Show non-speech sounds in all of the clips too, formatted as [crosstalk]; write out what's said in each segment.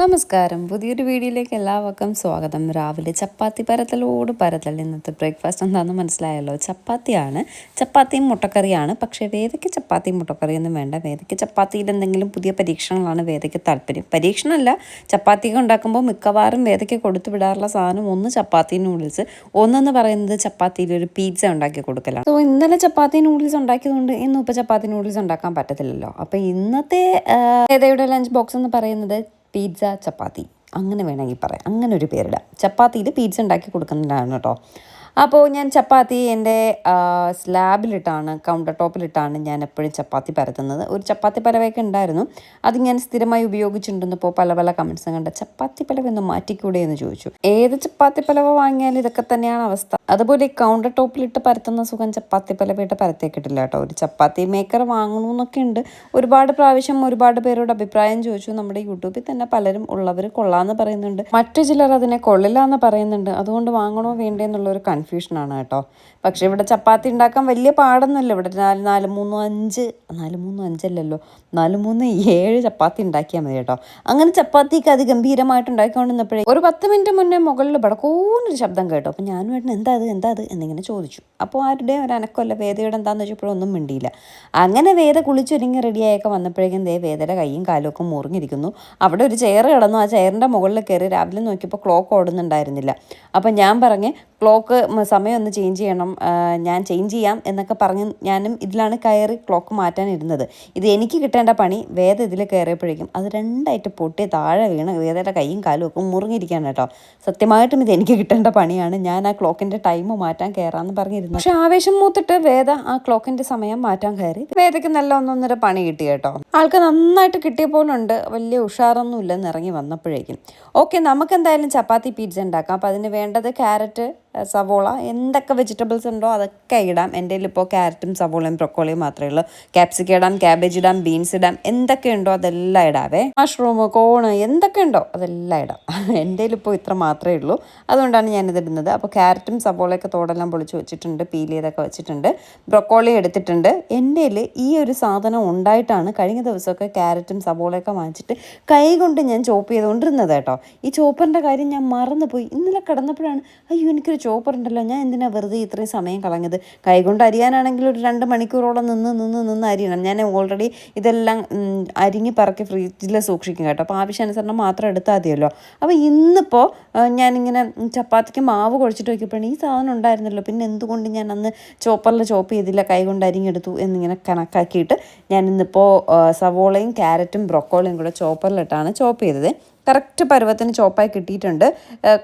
നമസ്കാരം. പുതിയൊരു വീഡിയോയിലേക്ക് എല്ലാവർക്കും സ്വാഗതം. രാവിലെ ചപ്പാത്തി പരത്തലോട് പരത്തൽ. ഇന്നത്തെ ബ്രേക്ക്ഫാസ്റ്റ് എന്താണെന്ന് മനസ്സിലായല്ലോ? ചപ്പാത്തിയാണ്. ചപ്പാത്തിയും മുട്ടക്കറിയാണ്. പക്ഷേ വേദയ്ക്ക് ചപ്പാത്തിയും മുട്ടക്കറിയൊന്നും വേണ്ട. വേദയ്ക്ക് ചപ്പാത്തിയിൽ എന്തെങ്കിലും പുതിയ പരീക്ഷണങ്ങളാണ് വേദയ്ക്ക് താല്പര്യം. പരീക്ഷണമല്ല. ചപ്പാത്തിയൊക്കെ ഉണ്ടാക്കുമ്പോൾ മിക്കവാറും വേദയ്ക്ക് കൊടുത്തു വിടാറുള്ള സാധനം ഒന്ന് ചപ്പാത്തി നൂഡിൽസ്. ഒന്നെന്ന് പറയുന്നത് ചപ്പാത്തിയിൽ ഒരു പിസ്സ ഉണ്ടാക്കി കൊടുക്കലാണ്. സോ ഇന്നലെ ചപ്പാത്തി നൂഡിൽസ് ഉണ്ടാക്കിയതുകൊണ്ട് ഇന്നും ഇപ്പോൾ ചപ്പാത്തി നൂഡിൽസ് ഉണ്ടാക്കാൻ പറ്റത്തില്ലല്ലോ. അപ്പോൾ ഇന്നത്തെ വേദയുടെ ലഞ്ച് ബോക്സ് എന്ന് പറയുന്നത് പിസ്സ ചപ്പാത്തി. അങ്ങനെ വേണമെങ്കിൽ പറയാം. അങ്ങനെ ഒരു പേരിടാം. ചപ്പാത്തിയിൽ പിസ്സ ഉണ്ടാക്കി കൊടുക്കുന്നതാണ് കേട്ടോ. അപ്പോൾ ഞാൻ ചപ്പാത്തി എന്റെ സ്ലാബിലിട്ടാണ് കൗണ്ടർ ടോപ്പിലിട്ടാണ് ഞാൻ എപ്പോഴും ചപ്പാത്തി പരത്തുന്നത്. ഒരു ചപ്പാത്തി പലവയൊക്കെ ഉണ്ടായിരുന്നു. അത് ഞാൻ സ്ഥിരമായി ഉപയോഗിച്ചിട്ടുണ്ടെന്നപ്പോൾ പല പല കമൻസും കണ്ട ചപ്പാത്തി പലവ ഒന്ന് മാറ്റിക്കൂടെ എന്ന് ചോദിച്ചു. ഏത് ചപ്പാത്തി പലവ വാങ്ങിയാലും ഇതൊക്കെ തന്നെയാണ് അവസ്ഥ. അതുപോലെ കൗണ്ടർ ടോപ്പിലിട്ട് പരത്തുന്ന സുഖം ചപ്പാത്തി പലവയിട്ട് പരത്തേക്കിട്ടില്ല കേട്ടോ. ഒരു ചപ്പാത്തി മേക്കർ വാങ്ങണമെന്നൊക്കെ ഉണ്ട്. ഒരുപാട് പ്രാവശ്യം ഒരുപാട് പേരോട് അഭിപ്രായം ചോദിച്ചു. നമ്മുടെ യൂട്യൂബിൽ തന്നെ പലരും ഉള്ളവർ കൊള്ളാമെന്ന് പറയുന്നുണ്ട്. മറ്റു ചിലർ അതിനെ കൊള്ളില്ല എന്ന് പറയുന്നുണ്ട്. അതുകൊണ്ട് വാങ്ങണോ വേണ്ടേ എന്നുള്ള ഒരു കൺഫ്യൂഷനാണ് കേട്ടോ. പക്ഷേ ഇവിടെ ചപ്പാത്തി ഉണ്ടാക്കാൻ വലിയ പാടൊന്നുമില്ല. ഇവിടെ നാല് നാല് മൂന്ന് അഞ്ച് നാല് മൂന്ന് അഞ്ചല്ലല്ലോ. നാല് മൂന്ന് ഏഴ് ചപ്പാത്തി ഉണ്ടാക്കിയാൽ മതി കേട്ടോ. അങ്ങനെ ചപ്പാത്തിക്ക് അത് ഗംഭീരമായിട്ട് ഉണ്ടാക്കിക്കൊണ്ടിരുന്നപ്പോഴേ ഒരു പത്ത് മിനിറ്റ് മുന്നേ മുകളിൽ ബടക്കോന്നൊരു ശബ്ദം കേട്ടോ. അപ്പോൾ ഞാനും ഏട്ടൻ എന്താ അത് എന്താ അത് എന്നിങ്ങനെ ചോദിച്ചു. അപ്പോൾ ആരുടെയും ഒരു അനക്കമല്ല വേദയുടെ എന്താണെന്ന് വെച്ചപ്പോഴൊന്നും മിണ്ടിയില്ല. അങ്ങനെ വേദ കുളിച്ചൊരുങ്ങി റെഡിയായൊക്കെ വന്നപ്പോഴേക്കും ദേ വേദയുടെ കൈയും കാലും ഒക്കെ മുറിഞ്ഞിരിക്കുന്നു. അവിടെ ഒരു ചെയർ കിടന്നു. ആ ചെയറിന്റെ മുകളിൽ കയറി രാവിലെ നോക്കിയപ്പോൾ ക്ലോക്ക് ഓടുന്നുണ്ടായിരുന്നില്ല. അപ്പം ഞാൻ പറഞ്ഞ് ക്ലോക്ക് സമയം ഒന്ന് ചേഞ്ച് ചെയ്യണം. ഞാൻ ചേഞ്ച് ചെയ്യാം എന്നൊക്കെ പറഞ്ഞ് ഞാനും ഇതിലാണ് കയറി ക്ലോക്ക് മാറ്റാനിരുന്നത് ഇത് എനിക്ക് കിട്ടേണ്ട പണി വേദ ഇതിൽ കയറിയപ്പോഴേക്കും അത് രണ്ടായിട്ട് പൊട്ടി താഴെ വീണ് വേദയുടെ കൈയും കാലും ഒക്കെ മുറിഞ്ഞിരിക്കുകയാണ് കേട്ടോ. സത്യമായിട്ടും ഇത് എനിക്ക് കിട്ടേണ്ട പണിയാണ്. ഞാൻ ആ ക്ലോക്കിന്റെ ടൈം മാറ്റാൻ കയറാമെന്ന് പറഞ്ഞിരുന്നു പക്ഷെ ആവേശം മൂത്തിട്ട് വേദ ആ ക്ലോക്കിന്റെ സമയം മാറ്റാൻ കയറി. വേദയ്ക്ക് നല്ല ഒന്നൊന്നര പണി കിട്ടി കേട്ടോ. ആൾക്ക് നന്നായിട്ട് കിട്ടിയ പോലുണ്ട് വലിയ ഉഷാറൊന്നും ഇല്ലെന്ന് ഇറങ്ങി വന്നപ്പോഴേക്കും. ഓക്കെ നമുക്ക് എന്തായാലും ചപ്പാത്തി പീറ്റ്സ് ഉണ്ടാക്കാം. അപ്പോൾ അതിന് വേണ്ടത് ക്യാരറ്റ് സവോള എന്തൊക്കെ വെജിറ്റബിൾസ് ഉണ്ടോ അതൊക്കെ ഇടാം. എന്റെ ഇപ്പോൾ ക്യാരറ്റും സവോളയും ബ്രൊക്കോളിയും മാത്രമേ ഉള്ളൂ. ക്യാപ്സിക്ക ഇടാം ക്യാബേജ് ഇടാം ബീൻസ് ഇടാം. എന്തൊക്കെ ഉണ്ടോ അതെല്ലാം ഇടാവേ. മഷ്റൂം കോണ് എന്തൊക്കെ ഉണ്ടോ അതെല്ലാം ഇടാം. എന്റെ ഇപ്പോൾ ഇത്ര മാത്രമേ ഉള്ളൂ. അതുകൊണ്ടാണ് ഞാനിത് ഇടുന്നത്. അപ്പോൾ ക്യാരറ്റും സവോളയൊക്കെ തോടെല്ലാം പൊളിച്ച് വെച്ചിട്ടുണ്ട് പീൽ ചെയ്തൊക്കെ വെച്ചിട്ടുണ്ട്. ബ്രൊക്കോളി എടുത്തിട്ടുണ്ട്. എന്റെ ഈ ഒരു സാധനം ഉണ്ടായിട്ടാണ് കഴിഞ്ഞ ദിവസമൊക്കെ ക്യാരറ്റും സവോളയൊക്കെ വാങ്ങിച്ചിട്ട് കൈ കൊണ്ട് ഞാൻ ചോപ്പ് ചെയ്തുകൊണ്ടിരുന്നത് കേട്ടോ. ഈ ചോപ്പറിന്റെ കാര്യം ഞാൻ മറന്നുപോയി. ഇന്നലെ കിടന്നപ്പോഴാണ് അയ്യോ എനിക്കൊരു ചോപ്പർ ഉണ്ടല്ലോ ഞാൻ എന്തിനാ വെറുതെ ഇത്രയും സമയം കളഞ്ഞത്. കൈകൊണ്ട് അരിയാനാണെങ്കിൽ ഒരു രണ്ട് മണിക്കൂറോളം നിന്ന് നിന്ന് നിന്ന് അരിയണം. ഞാൻ ഓൾറെഡി ഇതെല്ലാം അരിഞ്ഞ് പറക്കി ഫ്രിഡ്ജിൽ സൂക്ഷിക്കും കേട്ടോ. അപ്പോൾ ആവശ്യാനുസരണം മാത്രം എടുത്താൽ മതിയല്ലോ. അപ്പോൾ ഇന്നിപ്പോൾ ഞാനിങ്ങനെ ചപ്പാത്തിക്ക് മാവ് കുഴച്ചിട്ട് വയ്ക്കപ്പോഴാണ് ഈ സാധനം ഉണ്ടായിരുന്നല്ലോ. പിന്നെ എന്തുകൊണ്ട് ഞാൻ അന്ന് ചോപ്പറിൽ ചോപ്പ് ചെയ്തില്ല കൈകൊണ്ട് അരിഞ്ഞെടുത്തു എന്നിങ്ങനെ കണക്കാക്കിയിട്ട് ഞാൻ ഇന്നിപ്പോൾ സവോളയും ക്യാരറ്റും ബ്രൊക്കോളിയും കൂടെ ചോപ്പറിലിട്ടാണ് ചോപ്പ് ചെയ്തത്. കറക്റ്റ് പരുവത്തിന് ചോപ്പായി കിട്ടിയിട്ടുണ്ട്.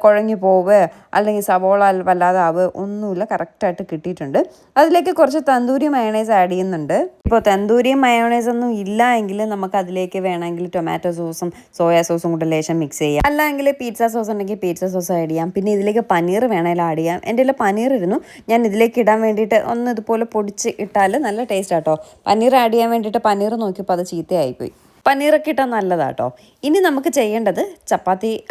കുഴഞ്ഞു പോവ് അല്ലെങ്കിൽ സവോള വല്ലാതാവ് ഒന്നുമില്ല കറക്റ്റായിട്ട് കിട്ടിയിട്ടുണ്ട്. അതിലേക്ക് കുറച്ച് തന്തൂരി മയണൈസ് ആഡ് ചെയ്യുന്നുണ്ട്. ഇപ്പോൾ തന്തൂരി മയോണൈസ് ഒന്നും ഇല്ല എങ്കിൽ നമുക്ക് അതിലേക്ക് വേണമെങ്കിൽ ടൊമാറ്റോ സോസും സോയാ സോസും കൂടെ ലേശം മിക്സ് ചെയ്യാം. അല്ലെങ്കിൽ പീറ്റ്സ സോസ് ഉണ്ടെങ്കിൽ പീറ്റ്സ സോസ് ആഡ് ചെയ്യാം. പിന്നെ ഇതിലേക്ക് പനീർ വേണമെങ്കിൽ ആഡ് ചെയ്യാം. എന്റെ കയ്യിൽ പനീർ ഇരുന്നു. ഞാൻ ഇതിലേക്ക് ഇടാൻ വേണ്ടിയിട്ട് ഒന്ന് ഇതുപോലെ പൊടിച്ച് ഇട്ടാൽ നല്ല ടേസ്റ്റ് ആട്ടോ പനീർ ആഡ് ചെയ്യാൻ വേണ്ടിയിട്ട് പനീർ നോക്കിയപ്പോൾ അത് ചീത്തയായിപ്പോയി. പനീറൊക്കെ ഇട്ടാൽ നല്ലതാട്ടോ. ഇനി നമുക്ക് ചെയ്യേണ്ടത് ചപ്പാത്തി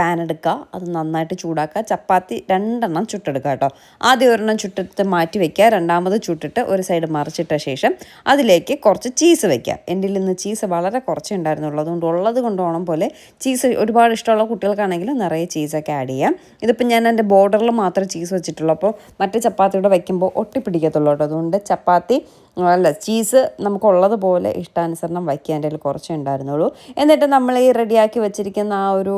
പാൻ എടുക്കുക. അത് നന്നായിട്ട് ചൂടാക്കുക. ചപ്പാത്തി രണ്ടെണ്ണം ചുട്ടെടുക്കുക കേട്ടോ. ആദ്യം ഒരെണ്ണം ചുട്ടെടുത്ത് മാറ്റി വെക്കുക. രണ്ടാമത് ചുട്ടിട്ട് ഒരു സൈഡ് മറിച്ചിട്ട ശേഷം അതിലേക്ക് കുറച്ച് ചീസ് വയ്ക്കുക എന്റെ ഇന്ന് ചീസ് വളരെ കുറച്ചേ ഉണ്ടായിരുന്നുള്ളൂ. അതുകൊണ്ട് ഉള്ളത് കൊണ്ടോണം പോലെ ചീസ് ഒരുപാട് ഇഷ്ടമുള്ള കുട്ടികൾക്കാണെങ്കിൽ നിറയെ ചീസൊക്കെ ആഡ് ചെയ്യാം. ഇതിപ്പോൾ ഞാൻ എന്റെ ബോർഡറിൽ മാത്രമേ ചീസ് വെച്ചിട്ടുള്ളൂ. അപ്പോൾ മറ്റേ ചപ്പാത്തിയുടെ വയ്ക്കുമ്പോൾ ഒട്ടിപ്പിടിക്കത്തുള്ളൂ കേട്ടോ. അതുകൊണ്ട് ചപ്പാത്തി അല്ല ചീസ് നമുക്കുള്ളതുപോലെ ഇഷ്ടാനുസരണം വയ്ക്കുക. എന്റെ കുറച്ചേ ഉണ്ടായിരുന്നുള്ളൂ. എന്നിട്ട് നമ്മൾ ഈ റെഡിയാക്കി വെച്ചിരിക്കുന്ന ആ ഒരു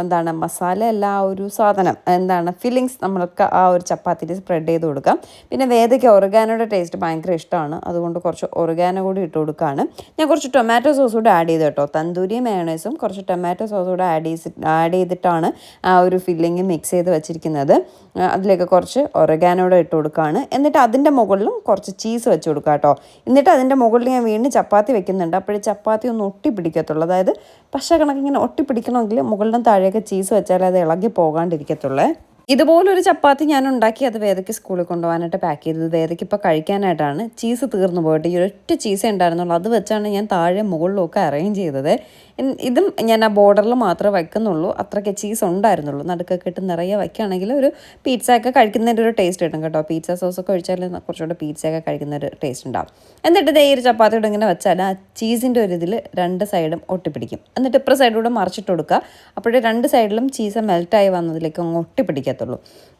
എന്താണ് മസാല അല്ല ആ ഒരു സാധനം എന്താണ് ഫില്ലിങ്സ് നമ്മൾക്ക് ആ ഒരു ചപ്പാത്തിയിൽ സ്പ്രെഡ് ചെയ്ത് കൊടുക്കാം. പിന്നെ വേദയ്ക്ക് ഒറുഗാനോയുടെ ടേസ്റ്റ് ഭയങ്കര ഇഷ്ടമാണ്. അതുകൊണ്ട് കുറച്ച് ഒറഗാനോ കൂടി ഇട്ട് കൊടുക്കുകയാണ് ഞാൻ കുറച്ച് ടൊമാറ്റോ സോസ് കൂടെ ആഡ് ചെയ്ത് കേട്ടോ. തന്തൂരി മയോണൈസും കുറച്ച് ടൊമാറ്റോ സോസ് കൂടെ ആഡ് ചെയ്ത് ആഡ് ചെയ്തിട്ടാണ് ആ ഒരു ഫില്ലിങ് മിക്സ് ചെയ്ത് വെച്ചിരിക്കുന്നത്. അതിലേക്ക് കുറച്ച് ഒറഗാനോടെ ഇട്ട് കൊടുക്കുകയാണ് എന്നിട്ട് അതിന്റെ മുകളിലും കുറച്ച് ചീസ് വെച്ച് കൊടുക്കുക കേട്ടോ. എന്നിട്ട് അതിന്റെ മുകളിൽ ഞാൻ വീണ്ടും ചപ്പാത്തി വെക്കുന്നുണ്ട്. അപ്പോഴേ ചപ്പാത്തി ഒന്ന് ഒട്ടിപ്പിടിക്കത്തുള്ളൂ. അതായത് പശ കണക്ക് ഇങ്ങനെ ഒട്ടിപ്പിടിക്കണമെങ്കിൽ മുകളിലും താഴെയൊക്കെ ചീസ് വെച്ചാൽ അത് ഇളകി പോകാണ്ടിരിക്കത്തുള്ളേ. ഇതുപോലൊരു ചപ്പാത്തി ഞാൻ ഉണ്ടാക്കി അത് വേദയ്ക്ക് സ്കൂളിൽ കൊണ്ടുപോകാനായിട്ട് പാക്ക് ചെയ്തത്. വേദയ്ക്ക് ഇപ്പോൾ കഴിക്കാനായിട്ടാണ്. ചീസ് തീർന്നു പോയിട്ട് ഈ ഒറ്റ ചീസേ ഉണ്ടായിരുന്നുള്ളൂ. അത് വെച്ചാണ് ഞാൻ താഴെ മുകളിലൊക്കെ അറേഞ്ച് ചെയ്തത്. ഇതും ഞാൻ ആ ബോർഡറിൽ മാത്രമേ വയ്ക്കുന്നുള്ളൂ അത്രയ്ക്ക് ചീസ് ഉണ്ടായിരുന്നുള്ളൂ. നടുക്കൊക്കെ ഇട്ട് നിറയെ വയ്ക്കുകയാണെങ്കിൽ ഒരു പിസ്സ ഒക്കെ കഴിക്കുന്നതിന്റെ ഒരു ടേസ്റ്റ് കിട്ടും കേട്ടോ. പിസ്സ സോസൊക്കെ ഒഴിച്ചാൽ കുറച്ചുകൂടെ പിസ്സ ഒക്കെ കഴിക്കുന്ന ഒരു ടേസ്റ്റ് ഉണ്ടാവും. എന്നിട്ട് ഈ ഒരു കൂടെ ഇങ്ങനെ വെച്ചാൽ ആ ചീസിന്റെ ഒരു ഇതിൽ രണ്ട് സൈഡും ഒട്ടിപ്പിടിക്കും. എന്നിട്ട് ഇപ്പുറ സൈഡിലൂടെ മറിച്ചിട്ട് കൊടുക്കുക. അപ്പോഴേ രണ്ട് സൈഡിലും ചീസ് മെൽറ്റായി വന്നതിലേക്ക് അങ്ങ് ഒട്ടിപ്പിടിക്കത്തുള്ളൂ.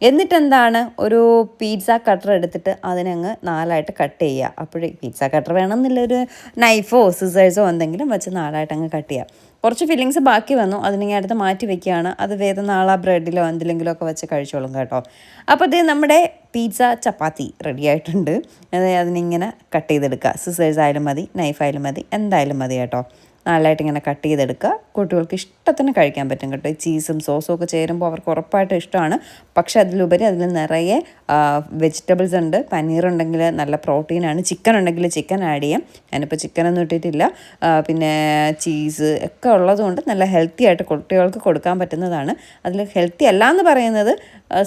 എന്നിട്ട് എന്താണ് ഒരു പിസ്സ കട്ടർ എടുത്തിട്ട് അതിനങ്ങ് നാലായിട്ട് കട്ട് ചെയ്യുക അപ്പോഴേ പിസ്സ കട്ടർ വേണമെന്നില്ല. ഒരു നൈഫോ സിസേഴ്സോ എന്തെങ്കിലും വെച്ച് നാലായിട്ട് അങ്ങ് കട്ട് ചെയ്യുക കുറച്ച് ഫില്ലിങ്സ് ബാക്കി വന്നു. അതിനെ അടുത്ത് മാറ്റി വെക്കുകയാണ്. അത് വേറെ നാളെ ബ്രെഡിലോ എന്തെങ്കിലും ഒക്കെ വെച്ച് കഴിച്ചോളും കേട്ടോ. അപ്പോൾ ഇത് നമ്മുടെ പിസ്സ ചപ്പാത്തി റെഡി ആയിട്ടുണ്ട്. അതിനിങ്ങനെ കട്ട് ചെയ്തെടുക്കുക. സിസേഴ്സ് ആയാലും മതി നൈഫ് ആയാലും മതി എന്തായാലും മതി കേട്ടോ. നല്ലതായിട്ട് ഇങ്ങനെ കട്ട് ചെയ്തെടുക്കുക. കുട്ടികൾക്ക് ഇഷ്ടത്തിന് കഴിക്കാൻ പറ്റും കേട്ടോ. ചീസും സോസും ഒക്കെ ചേരുമ്പോൾ അവർക്ക് ഉറപ്പായിട്ടും ഇഷ്ടമാണ്. പക്ഷേ അതിലുപരി അതിൽ നിറയെ വെജിറ്റബിൾസ് ഉണ്ട്. പനീർ ഉണ്ടെങ്കിൽ നല്ല പ്രോട്ടീനാണ് ചിക്കൻ ഉണ്ടെങ്കിൽ ചിക്കൻ ആഡ് ചെയ്യാം. ഞാനിപ്പോൾ ചിക്കനൊന്നും ഇട്ടിട്ടില്ല. പിന്നെ ചീസ് ഒക്കെ ഉള്ളതുകൊണ്ട് നല്ല ഹെൽത്തി ആയിട്ട് കുട്ടികൾക്ക് കൊടുക്കാൻ പറ്റുന്നതാണ്. അതിൽ ഹെൽത്തി അല്ല എന്ന് പറയുന്നത്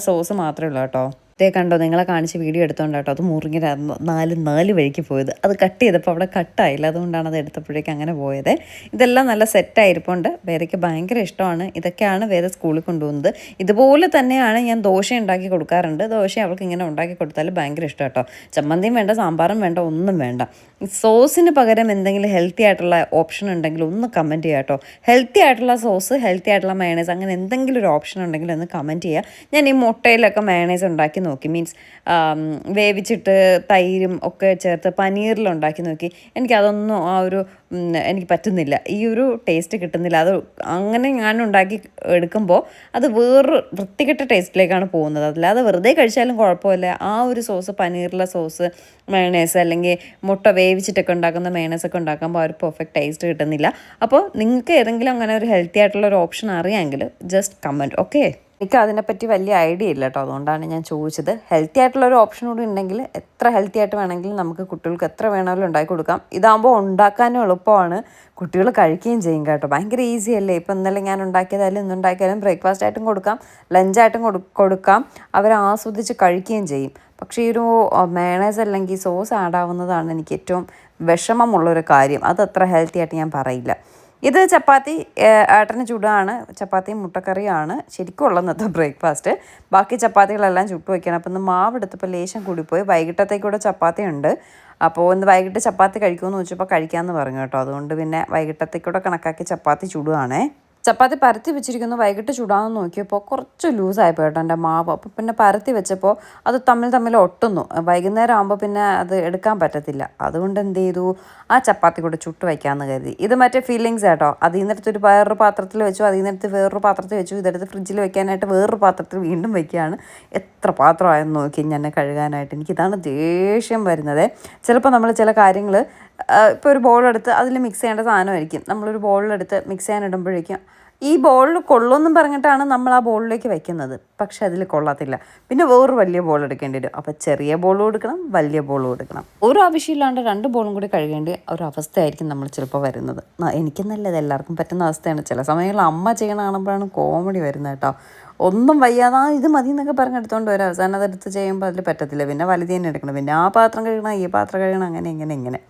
സോസ് മാത്രമേ ഉള്ളൂ കേട്ടോ. ഇതേ കണ്ടോ നിങ്ങളെ കാണിച്ച് വീഡിയോ എടുത്തോണ്ട് അത് മുറിഞ്ഞിരുന്നു നാല് നാല് വഴിക്ക് പോയത്. അത് കട്ട് ചെയ്തപ്പോൾ അവിടെ കട്ടായില്ല അതുകൊണ്ടാണ് അത് എടുത്തപ്പോഴേക്കും അങ്ങനെ പോയത്. ഇതെല്ലാം നല്ല സെറ്റായിരിപ്പുണ്ട് വേദയ്ക്ക് ഭയങ്കര ഇഷ്ടമാണ്. ഇതൊക്കെയാണ് വേദ സ്കൂളിൽ കൊണ്ടുപോകുന്നത്. ഇതുപോലെ തന്നെയാണ് ഞാൻ ദോശ ഉണ്ടാക്കി കൊടുക്കാറുണ്ട്. ദോശ അവൾക്ക് ഇങ്ങനെ ഉണ്ടാക്കി കൊടുത്താൽ ഭയങ്കര ഇഷ്ടം കേട്ടോ. ചമ്മന്തിയും വേണ്ട സാമ്പാറും വേണ്ട ഒന്നും വേണ്ട. സോസിന് പകരം എന്തെങ്കിലും ഹെൽത്തി ആയിട്ടുള്ള ഓപ്ഷൻ ഉണ്ടെങ്കിൽ ഒന്ന് കമന്റ് ചെയ്യുക കേട്ടോ. ഹെൽത്തി ആയിട്ടുള്ള സോസ് ഹെൽത്തി ആയിട്ടുള്ള മയണൈസ് അങ്ങനെ എന്തെങ്കിലും ഒരു ഓപ്ഷൻ ഉണ്ടെങ്കിൽ ഒന്ന് കമന്റ് ചെയ്യുക. ഞാൻ ഈ മുട്ടയിലൊക്കെ മയണൈസ് ഉണ്ടാക്കി നോക്കി. മീൻസ് വേവിച്ചിട്ട് തൈരും ഒക്കെ ചേർത്ത് പനീറിൽ ഉണ്ടാക്കി നോക്കി. എനിക്കതൊന്നും ആ ഒരു എനിക്ക് പറ്റുന്നില്ല. ഈ ഒരു ടേസ്റ്റ് കിട്ടുന്നില്ല. അത് അങ്ങനെ ഞാൻ ഉണ്ടാക്കി എടുക്കുമ്പോൾ അത് വേറൊരു വൃത്തികെട്ട ടേസ്റ്റിലേക്കാണ് പോകുന്നത്. അതല്ലാതെ വെറുതെ കഴിച്ചാലും കുഴപ്പമില്ല. ആ ഒരു സോസ് പനീറിലെ സോസ് മയണേസ് അല്ലെങ്കിൽ മുട്ട വേവിച്ചിട്ടൊക്കെ ഉണ്ടാക്കുന്ന മയണേസ് ഒക്കെ ഉണ്ടാക്കുമ്പോൾ ആ ഒരു പെർഫെക്റ്റ് ടേസ്റ്റ് കിട്ടുന്നില്ല. അപ്പോൾ നിങ്ങൾക്ക് ഏതെങ്കിലും അങ്ങനെ ഒരു ഹെൽത്തി ആയിട്ടുള്ള ഒരു ഓപ്ഷൻ അറിയാമെങ്കിൽ ജസ്റ്റ് കമന്റ് ഓക്കെ എനിക്ക് അതിനെപ്പറ്റി വലിയ ഐഡിയ ഇല്ല കേട്ടോ അതുകൊണ്ടാണ് ഞാൻ ചോദിച്ചത്. ഹെൽത്തി ആയിട്ടുള്ള ഒരു ഓപ്ഷൻ കൂടി ഉണ്ടെങ്കിൽ എത്ര ഹെൽത്തി ആയിട്ട് വേണമെങ്കിലും നമുക്ക് കുട്ടികൾക്ക് എത്ര വേണമെങ്കിലും ഉണ്ടാക്കി കൊടുക്കാം. ഇതാകുമ്പോൾ ഉണ്ടാക്കാനും എളുപ്പമാണ്. കുട്ടികൾ കഴിക്കുകയും ചെയ്യും കേട്ടോ. ഭയങ്കര ഈസി അല്ലേ? ഇപ്പം ഇന്നലെ ഞാൻ ഉണ്ടാക്കിയതായാലും ഇന്നുണ്ടാക്കിയാലും ബ്രേക്ക്ഫാസ്റ്റ് ആയിട്ടും കൊടുക്കാം. ലഞ്ചായിട്ടും കൊടു കൊടുക്കാം. അവർ ആസ്വദിച്ച് കഴിക്കുകയും ചെയ്യും. പക്ഷേ ഈ ഒരു മേണേസ് അല്ലെങ്കിൽ സോസ് ആഡ് ആവുന്നതാണ് എനിക്ക് ഏറ്റവും വിഷമമുള്ളൊരു കാര്യം. അത് അത്ര ഹെൽത്തി ആയിട്ട് ഞാൻ പറയില്ല. ഇത് ചപ്പാത്തി ഏട്ടന് ചുടാണ്. ചപ്പാത്തിയും മുട്ടക്കറിയാണ് ശരിക്കും ഉള്ള ഇന്നത്തെ ബ്രേക്ക്ഫാസ്റ്റ്. ബാക്കി ചപ്പാത്തികളെല്ലാം ചുട്ടു വയ്ക്കണം അപ്പം ഇന്ന് മാവ് എടുത്തപ്പോൾ ലേശം കൂടിപ്പോയി. വൈകിട്ടത്തേക്കൂടെ ചപ്പാത്തി ഉണ്ട് അപ്പോൾ ഇന്ന് വൈകിട്ട് ചപ്പാത്തി കഴിക്കുമെന്ന് ചോദിച്ചപ്പോൾ കഴിക്കാമെന്ന് പറഞ്ഞു കേട്ടോ. അതുകൊണ്ട് പിന്നെ വൈകിട്ടത്തേക്കൂടെ കണക്കാക്കി ചപ്പാത്തി ചുടുവാണേ. ചപ്പാത്തി പരത്തി വെച്ചിരിക്കുന്നു വൈകിട്ട് ചൂടാന്ന് നോക്കിയപ്പോൾ കുറച്ച് ലൂസായിപ്പോയി കേട്ടോ എന്റെ മാവ്. അപ്പോൾ പിന്നെ പരത്തി വെച്ചപ്പോൾ അത് തമ്മിൽ തമ്മിൽ ഒട്ടുന്നു. വൈകുന്നേരം ആകുമ്പോൾ പിന്നെ അത് എടുക്കാൻ പറ്റത്തില്ല. അതുകൊണ്ട് എന്ത് ചെയ്തു? ആ ചപ്പാത്തി കൂടെ ചുട്ട് വയ്ക്കാമെന്ന് കരുതി. ഇത് മറ്റേ ഫീലിങ്സ് കേട്ടോ അതിൽ നിന്നെടുത്ത് ഒരു വേറൊരു പാത്രത്തിൽ വെച്ചു അതിൽ നിന്നെടുത്ത് വേറൊരു പാത്രത്തിൽ വെച്ചു ഇതെടുത്ത് ഫ്രിഡ്ജിൽ വെക്കാനായിട്ട് വേറൊരു പാത്രത്തിൽ വീണ്ടും വയ്ക്കുകയാണ് എത്ര പാത്രമായെന്ന് നോക്കി ഞാൻ കഴുകാനായിട്ട്. എനിക്കിതാണ് ദേഷ്യം വരുന്നത്. ചിലപ്പോൾ നമ്മൾ ചില കാര്യങ്ങൾ ഇപ്പോൾ ഒരു ബോളെടുത്ത് അതിൽ മിക്സ് ചെയ്യേണ്ട സാധനമായിരിക്കും. നമ്മളൊരു ബോളിലെടുത്ത് മിക്സ് ചെയ്യാൻ ഇടുമ്പോഴേക്കും ഈ ബോളിൽ കൊള്ളുമെന്നും പറഞ്ഞിട്ടാണ് നമ്മൾ ആ ബോളിലേക്ക് വയ്ക്കുന്നത് പക്ഷെ അതിൽ കൊള്ളത്തില്ല. പിന്നെ വേറൊരു വലിയ ബോൾ എടുക്കേണ്ടി വരും. അപ്പോൾ ചെറിയ ബോൾ എടുക്കണം വലിയ ബോൾ എടുക്കണം ഒരു ആവശ്യമില്ലാണ്ട് രണ്ട് ബോളും കൂടി കഴുകേണ്ട ഒരു അവസ്ഥയായിരിക്കും നമ്മൾ ചിലപ്പോൾ വരുന്നത്. എനിക്ക് ഇത് എല്ലാവർക്കും പറ്റുന്ന അവസ്ഥയാണ്. ചില സമയങ്ങളിൽ അമ്മ ചെയ്യണ കാണുമ്പോഴാണ് കോമഡി വരുന്നത് കേട്ടോ. ഒന്നും വയ്യാതെ ആ ഇത് മതി എന്നൊക്കെ പറഞ്ഞ് എടുത്തോണ്ട് വരും. അവസാനം അതെടുത്ത് ചെയ്യുമ്പോൾ അതിൽ പറ്റത്തില്ല. പിന്നെ വലുത് എടുക്കണം. പിന്നെ ആ പാത്രം കഴുകണം ഈ പാത്രം കഴുകണം അങ്ങനെ ഇങ്ങനെ ഇങ്ങനെ.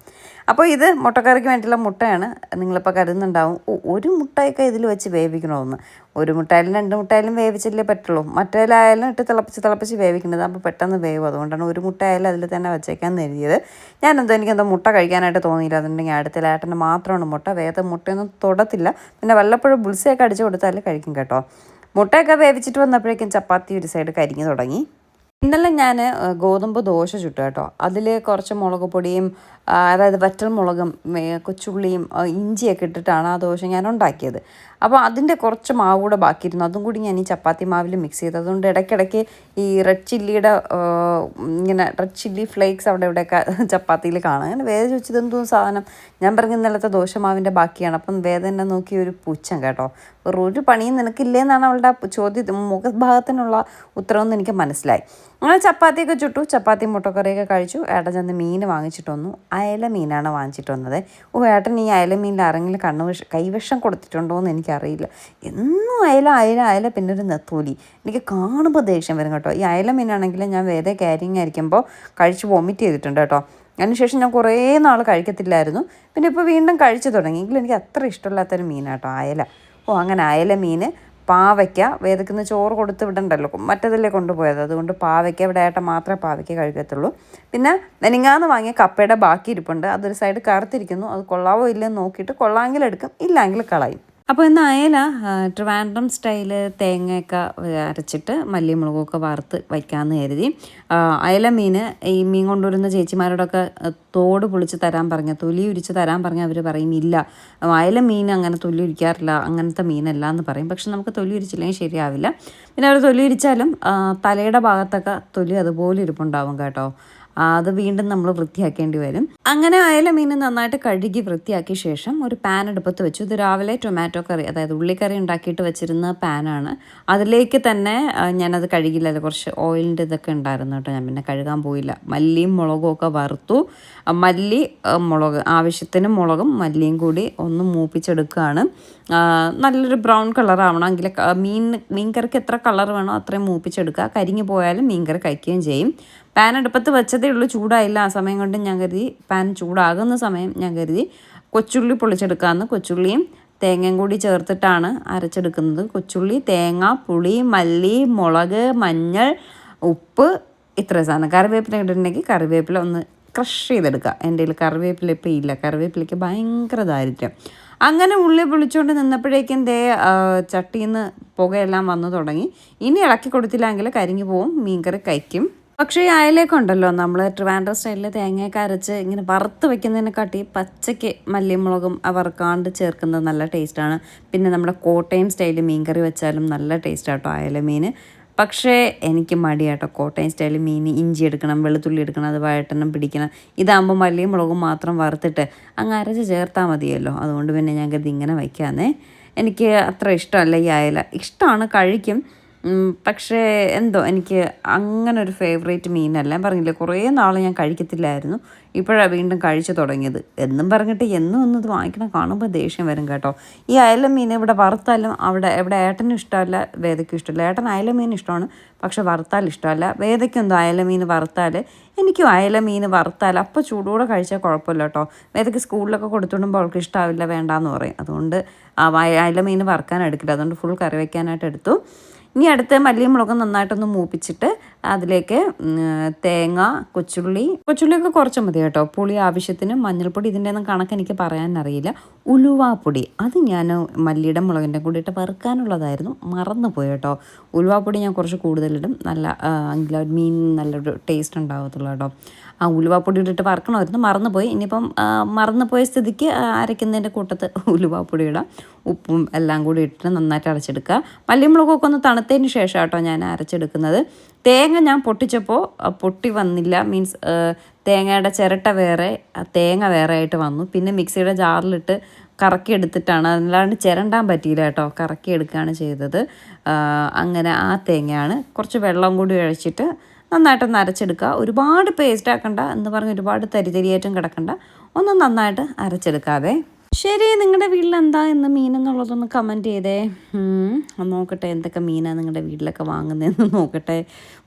അപ്പോൾ ഇത് മുട്ടക്കറിക്ക് വേണ്ടിയിട്ടുള്ള മുട്ടയാണ് നിങ്ങളിപ്പോൾ കരുതുന്നുണ്ടാവും. "ഓ, ഒരു മുട്ടയൊക്കെ ഇതിൽ വെച്ച് വേവിക്കണമെന്ന്. ഒരു മുട്ടായാലും രണ്ട് മുട്ടായാലും വേവിച്ചല്ലേ പറ്റുള്ളൂ. മറ്റേലായാലും ഇട്ട് തിളപ്പിച്ച് തിളപ്പിച്ച് വേവിക്കുന്നത് അപ്പോൾ പെട്ടെന്ന് വേവും. അതുകൊണ്ടാണ് ഒരു മുട്ടയായാലും അതിൽ തന്നെ വെച്ചേക്കാൻ എഴുതിയത് ഞാനെന്തോ എനിക്കെന്തോ മുട്ട കഴിക്കാനായിട്ട് തോന്നിയില്ല. അതുണ്ടെങ്കിൽ അടുത്ത ലേട്ടന് മാത്രമാണ് മുട്ട. വേറെ മുട്ടയൊന്നും തൊടത്തില്ല. പിന്നെ വല്ലപ്പോഴും ബുൾസയൊക്കെ അടിച്ചു കൊടുത്താൽ കഴിക്കും കേട്ടോ. മുട്ടയൊക്കെ വേവിച്ചിട്ട് വന്നപ്പോഴേക്കും ചപ്പാത്തി ഒരു സൈഡ് കരിഞ്ഞു തുടങ്ങി. ഇന്നലെ ഞാൻ ഗോതമ്പ് ദോശ ചുട്ടു കേട്ടോ. അതിൽ കുറച്ച് മുളക് പൊടിയും അതായത് വറ്റൽ മുളകും കൊച്ചുള്ളിയും ഇഞ്ചിയൊക്കെ ഇട്ടിട്ടാണ് ആ ദോശ ഞാൻ ഉണ്ടാക്കിയത്. അപ്പോൾ അതിന്റെ കുറച്ച് മാവ് കൂടെ ബാക്കിയിരുന്നു. അതും കൂടി ഞാൻ ഈ ചപ്പാത്തി മാവിൽ മിക്സ് ചെയ്തു. അതുകൊണ്ട് ഇടയ്ക്കിടയ്ക്ക് ഈ റെഡ് ചില്ലിയുടെ ഇങ്ങനെ റെഡ് ചില്ലി ഫ്ലേക്സ് അവിടെ ഇവിടെയൊക്കെ ചപ്പാത്തിയിൽ കാണാം. അങ്ങനെ വേദ ചോദിച്ചത് എന്തോ സാധനം. ഞാൻ പറഞ്ഞ ഇന്നലത്തെ ദോശമാവിന്റെ ബാക്കിയാണ്. അപ്പം വേദ നോക്കി ഒരു പൂച്ചം കേട്ടോ. ഒരു പണിയും നിനക്കില്ലേ എന്നാണ് അവളുടെ ചോദ്യ. മുഖഭാഗത്തിനുള്ള ഉത്തരവെന്ന് എനിക്ക് മനസ്സിലായി. അങ്ങനെ ചപ്പാത്തിയൊക്കെ ചുട്ടു. ചപ്പാത്തി മുട്ടക്കറിയൊക്കെ കഴിച്ചു. ഏട്ടൻ ചെന്ന് മീൻ വാങ്ങിച്ചിട്ട് വന്നു അയല മീനാണ് വാങ്ങിച്ചിട്ട് വന്നത് ഓ ഏട്ടൻ ഈ അയല മീനിൽ ആരെങ്കിലും കണ്ണു വിഷ കൈവിഷം കൊടുത്തിട്ടുണ്ടോ എന്ന് എനിക്കറിയില്ല. എന്നും അയല അയല അയല പിന്നെ ഒരു നെത്തോലി. എനിക്ക് കാണുമ്പോൾ ദേഷ്യം വരും കേട്ടോ. ഈ അയല മീനാണെങ്കിൽ ഞാൻ വേറെ ക്യാരിങ് ആയിരിക്കുമ്പോൾ കഴിച്ച് വോമിറ്റ് ചെയ്തിട്ടുണ്ട് കേട്ടോ. അതിനുശേഷം ഞാൻ കുറേ നാൾ കഴിക്കത്തില്ലായിരുന്നു. പിന്നെ ഇപ്പോൾ വീണ്ടും കഴിച്ചു തുടങ്ങി. എങ്കിലും എനിക്ക് അത്ര ഇഷ്ടമില്ലാത്തൊരു മീനാട്ടോ അയല. ഓ അങ്ങനെ അയല മീൻ പാവയ്ക്ക വേദക്കുന്ന ചോറ് കൊടുത്ത് വിടണ്ടല്ലോ. മറ്റതില്ലേ കൊണ്ടുപോയത്? അതുകൊണ്ട് പാവയ്ക്ക ഇവിടെ ഏട്ട മാത്രമേ പാവയ്ക്ക കഴിക്കത്തുള്ളൂ. പിന്നെ നെനിങ്ങാന്ന് വാങ്ങിയ കപ്പയുടെ ബാക്കി ഇരിപ്പുണ്ട്. അതൊരു സൈഡ് കറുത്തിരിക്കുന്നു. അത് കൊള്ളാവോ ഇല്ലെന്ന് നോക്കിയിട്ട് കൊള്ളാമെങ്കിൽ എടുക്കും ഇല്ലെങ്കിൽ കളയും. അപ്പോൾ ഇന്ന് അയല ട്രിവാൻഡ്രം സ്റ്റൈൽ തേങ്ങയൊക്കെ അരച്ചിട്ട് മല്ലി മുളകൊക്കെ വറുത്ത് വയ്ക്കാമെന്ന് കരുതി. അയല മീൻ ഈ മീൻ കൊണ്ടുവരുന്ന ചേച്ചിമാരോടൊക്കെ തോട് പൊളിച്ച് തരാൻ പറഞ്ഞ തൊലി ഉരിച്ച് തരാൻ പറഞ്ഞ അവർ പറയും ഇല്ല അയല മീൻ അങ്ങനെ തൊലി ഉരിക്കാറില്ല അങ്ങനത്തെ മീനല്ല എന്ന് പറയും. പക്ഷെ നമുക്ക് തൊലി ഉരിച്ചില്ലെങ്കിൽ ശരിയാവില്ല. പിന്നെ അവർ തൊലി ഉരിച്ചാലും തലയുടെ ഭാഗത്തൊക്കെ തൊലി അതുപോലെ ഇരിപ്പുണ്ടാവും കേട്ടോ. അത് വീണ്ടും നമ്മൾ വൃത്തിയാക്കേണ്ടി വരും. അങ്ങനെ അയല മീൻ നന്നായിട്ട് കഴുകി വൃത്തിയാക്കിയ ശേഷം ഒരു പാൻ എടുപ്പത്ത് വെച്ചു. ഇത് രാവിലെ ടൊമാറ്റോ കറി അതായത് ഉള്ളിക്കറി ഉണ്ടാക്കിയിട്ട് വെച്ചിരുന്ന പാനാണ് അതിലേക്ക് തന്നെ ഞാനത് കഴുകില്ല കുറച്ച് ഓയിലിന്റെ ഇതൊക്കെ ഉണ്ടായിരുന്നു കേട്ടോ. ഞാൻ പിന്നെ കഴുകാൻ പോയില്ല. മല്ലിയും മുളകും ഒക്കെ വറുത്തു. മല്ലി മുളക് ആവശ്യത്തിന് മുളകും മല്ലിയും കൂടി ഒന്ന് മൂപ്പിച്ചെടുക്കുകയാണ്. നല്ലൊരു ബ്രൗൺ കളർ ആവണമെങ്കിൽ മീൻ മീൻ കറിക്ക് എത്ര കളർ വേണോ അത്രയും മൂപ്പിച്ചെടുക്കുക. കരിഞ്ഞു പോയാലും മീൻ കറി കഴിക്കുകയും ചെയ്യും. പാൻ അടുപ്പത്ത് വെച്ചതേ ഉള്ളൂ ചൂടായില്ല. ആ സമയം കൊണ്ട് ഞാൻ കരുതി പാൻ ചൂടാകുന്ന സമയം ഞാൻ കരുതി കൊച്ചുള്ളി പൊളിച്ചെടുക്കാമെന്ന് കൊച്ചുള്ളിയും തേങ്ങയും കൂടി ചേർത്തിട്ടാണ് അരച്ചെടുക്കുന്നത്. കൊച്ചുള്ളി തേങ്ങ പുളി മല്ലി മുളക് മഞ്ഞൾ ഉപ്പ് ഇത്ര സാധനം. കറിവേപ്പില ഇട്ടിട്ടുണ്ടെങ്കിൽ കറിവേപ്പില ഒന്ന് ക്രഷ് ചെയ്തെടുക്കുക. എന്റെ കയ്യിൽ കറിവേപ്പില ഇപ്പം ഇല്ല. കറിവേപ്പിലയ്ക്ക് ഭയങ്കര ദാരിദ്ര്യം. അങ്ങനെ ഉള്ളി പൊളിച്ചുകൊണ്ട് നിന്നപ്പോഴേക്കും ദേ ചട്ടിയിൽ നിന്ന് പുകയെല്ലാം വന്നു തുടങ്ങി. ഇനി ഇളക്കി കൊടുത്തില്ലെങ്കിൽ കരിഞ്ഞു പോവും. മീൻകറി കഴിക്കും. പക്ഷേ ഈ അയലേക്കുണ്ടല്ലോ നമ്മൾ ട്രിവാൻഡ്രം സ്റ്റൈലിൽ തേങ്ങയൊക്കെ അരച്ച് ഇങ്ങനെ വറുത്ത് വെക്കുന്നതിനെക്കാട്ടി പച്ചയ്ക്ക് മല്ലിമുളകും വറുക്കാണ്ട് ചേർക്കുന്നത് നല്ല ടേസ്റ്റാണ്. പിന്നെ നമ്മുടെ കോട്ടയം സ്റ്റൈലിൽ മീൻകറി വെച്ചാലും നല്ല ടേസ്റ്റാണ് കേട്ടോ അയല മീൻ പക്ഷേ എനിക്ക് മടിയാട്ടോ കോട്ടയം സ്റ്റൈലിൽ മീൻ ഇഞ്ചി എടുക്കണം വെളുത്തുള്ളി എടുക്കണം അത് വഴട്ടണം പിടിക്കണം. ഇതാകുമ്പോൾ മല്ലിയും മുളകും മാത്രം വറുത്തിട്ട് അങ്ങ് അരച്ച് ചേർത്താൽ മതിയല്ലോ. അതുകൊണ്ട് പിന്നെ ഞാൻ കരുതി ഇങ്ങനെ വയ്ക്കാന്നേ. എനിക്ക് അത്ര ഇഷ്ടമല്ല ഈ അയല. ഇഷ്ടമാണ് കഴിക്കും. പക്ഷേ എന്തോ എനിക്ക് അങ്ങനെ ഒരു ഫേവറേറ്റ് മീനല്ല പറഞ്ഞില്ല കുറേ നാൾ ഞാൻ കഴിക്കത്തില്ലായിരുന്നു. ഇപ്പോഴാണ് വീണ്ടും കഴിച്ചു തുടങ്ങിയത്. എന്നും പറഞ്ഞിട്ട് എന്നും ഒന്നും ഇത് വാങ്ങിക്കണം കാണുമ്പോൾ ദേഷ്യം വരും കേട്ടോ. ഈ അയല മീൻ ഇവിടെ വറുത്താലും അവിടെ ഇവിടെ ഏട്ടനും ഇഷ്ടമല്ല വേദയ്ക്കും ഇഷ്ടമല്ല. ഏട്ടൻ അയല മീൻ ഇഷ്ടമാണ് പക്ഷെ വറുത്താൽ ഇഷ്ടമല്ല. വേദയ്ക്കൊന്നും അയല മീൻ വറുത്താൽ എനിക്കും അയല മീൻ വറുത്താൽ അപ്പോൾ ചൂടോടെ കഴിച്ചാൽ കുഴപ്പമില്ല കേട്ടോ. വേദയ്ക്ക് സ്കൂളിലൊക്കെ കൊടുത്തുവിടുമ്പോൾ അവൾക്ക് ഇഷ്ടമാവില്ല വേണ്ടാന്ന് പറയും. അതുകൊണ്ട് അയല മീൻ വറുക്കാൻ എടുക്കില്ല. അതുകൊണ്ട് ഫുൾ കറി വയ്ക്കാനായിട്ട് എടുത്തു. ഇനി അടുത്ത് മല്ലിയും മുളകും നന്നായിട്ടൊന്ന് മൂപ്പിച്ചിട്ട് അതിലേക്ക് തേങ്ങ കൊച്ചുള്ളി. കൊച്ചുള്ളിയൊക്കെ കുറച്ച് മതി കേട്ടോ. പുളി ആവശ്യത്തിന് മഞ്ഞൾപ്പൊടി ഇതിന്റെ ഒന്നും കണക്ക് എനിക്ക് പറയാൻ അറിയില്ല ഉലുവാപ്പൊടി അത് ഞാൻ മല്ലിയുടെ മുളകിന്റെ കൂടിയിട്ട് വറുക്കാനുള്ളതായിരുന്നു. മറന്നുപോയി കേട്ടോ. ഉലുവാപ്പൊടി ഞാൻ കുറച്ച് കൂടുതലിടും. നല്ല എങ്കിലും മീൻ നല്ലൊരു ടേസ്റ്റ് ഉണ്ടാകത്തുള്ളൂ കേട്ടോ. ആ ഉലുവാപ്പൊടി ഇട്ടിട്ട് വറക്കണമായിരുന്നു. മറന്നുപോയി. ഇനിയിപ്പം മറന്നുപോയ സ്ഥിതിക്ക് അരയ്ക്കുന്നതിന്റെ കൂട്ടത്ത് [laughs] ഉലുവാപ്പൊടി ഇടാം. ഉപ്പും എല്ലാം കൂടി ഇട്ടിട്ട് നന്നായിട്ട് അരച്ചെടുക്കുക. മല്ലിമുളകൊക്കെ ഒന്ന് തണുത്തതിന് ശേഷം കേട്ടോ ഞാൻ അരച്ചെടുക്കുന്നത്. തേങ്ങ ഞാൻ പൊട്ടിച്ചപ്പോൾ പൊട്ടി വന്നില്ല. മീൻസ് തേങ്ങയുടെ ചിരട്ട വേറെ തേങ്ങ വേറെ ആയിട്ട് വന്നു. പിന്നെ മിക്സിയുടെ ജാറിലിട്ട് കറക്കി എടുത്തിട്ടാണ് അല്ലാണ്ട് ചിരണ്ടാൻ പറ്റിയില്ല കേട്ടോ. കറക്കി എടുക്കുകയാണ് ചെയ്തത് അങ്ങനെ ആ തേങ്ങയാണ്. കുറച്ച് വെള്ളം കൂടി ഒഴിച്ചിട്ട് നന്നായിട്ട് അരച്ചെടുക്കുക. ഒരുപാട് പേസ്റ്റ് ആക്കണ്ട എന്ന് പറഞ്ഞ് ഒരുപാട് തരിതരിയായിട്ടും കിടക്കണ്ട. ഒന്ന് നന്നായിട്ട് അരച്ചെടുക്കാതെ ശരി നിങ്ങളുടെ വീട്ടിൽ എന്താ ഇന്ന് മീൻ എന്നുള്ളതൊന്ന് കമന്റ് ചെയ്തേ നോക്കട്ടെ എന്തൊക്കെ മീനാണ് നിങ്ങളുടെ വീട്ടിലൊക്കെ വാങ്ങുന്നതെന്ന് നോക്കട്ടെ.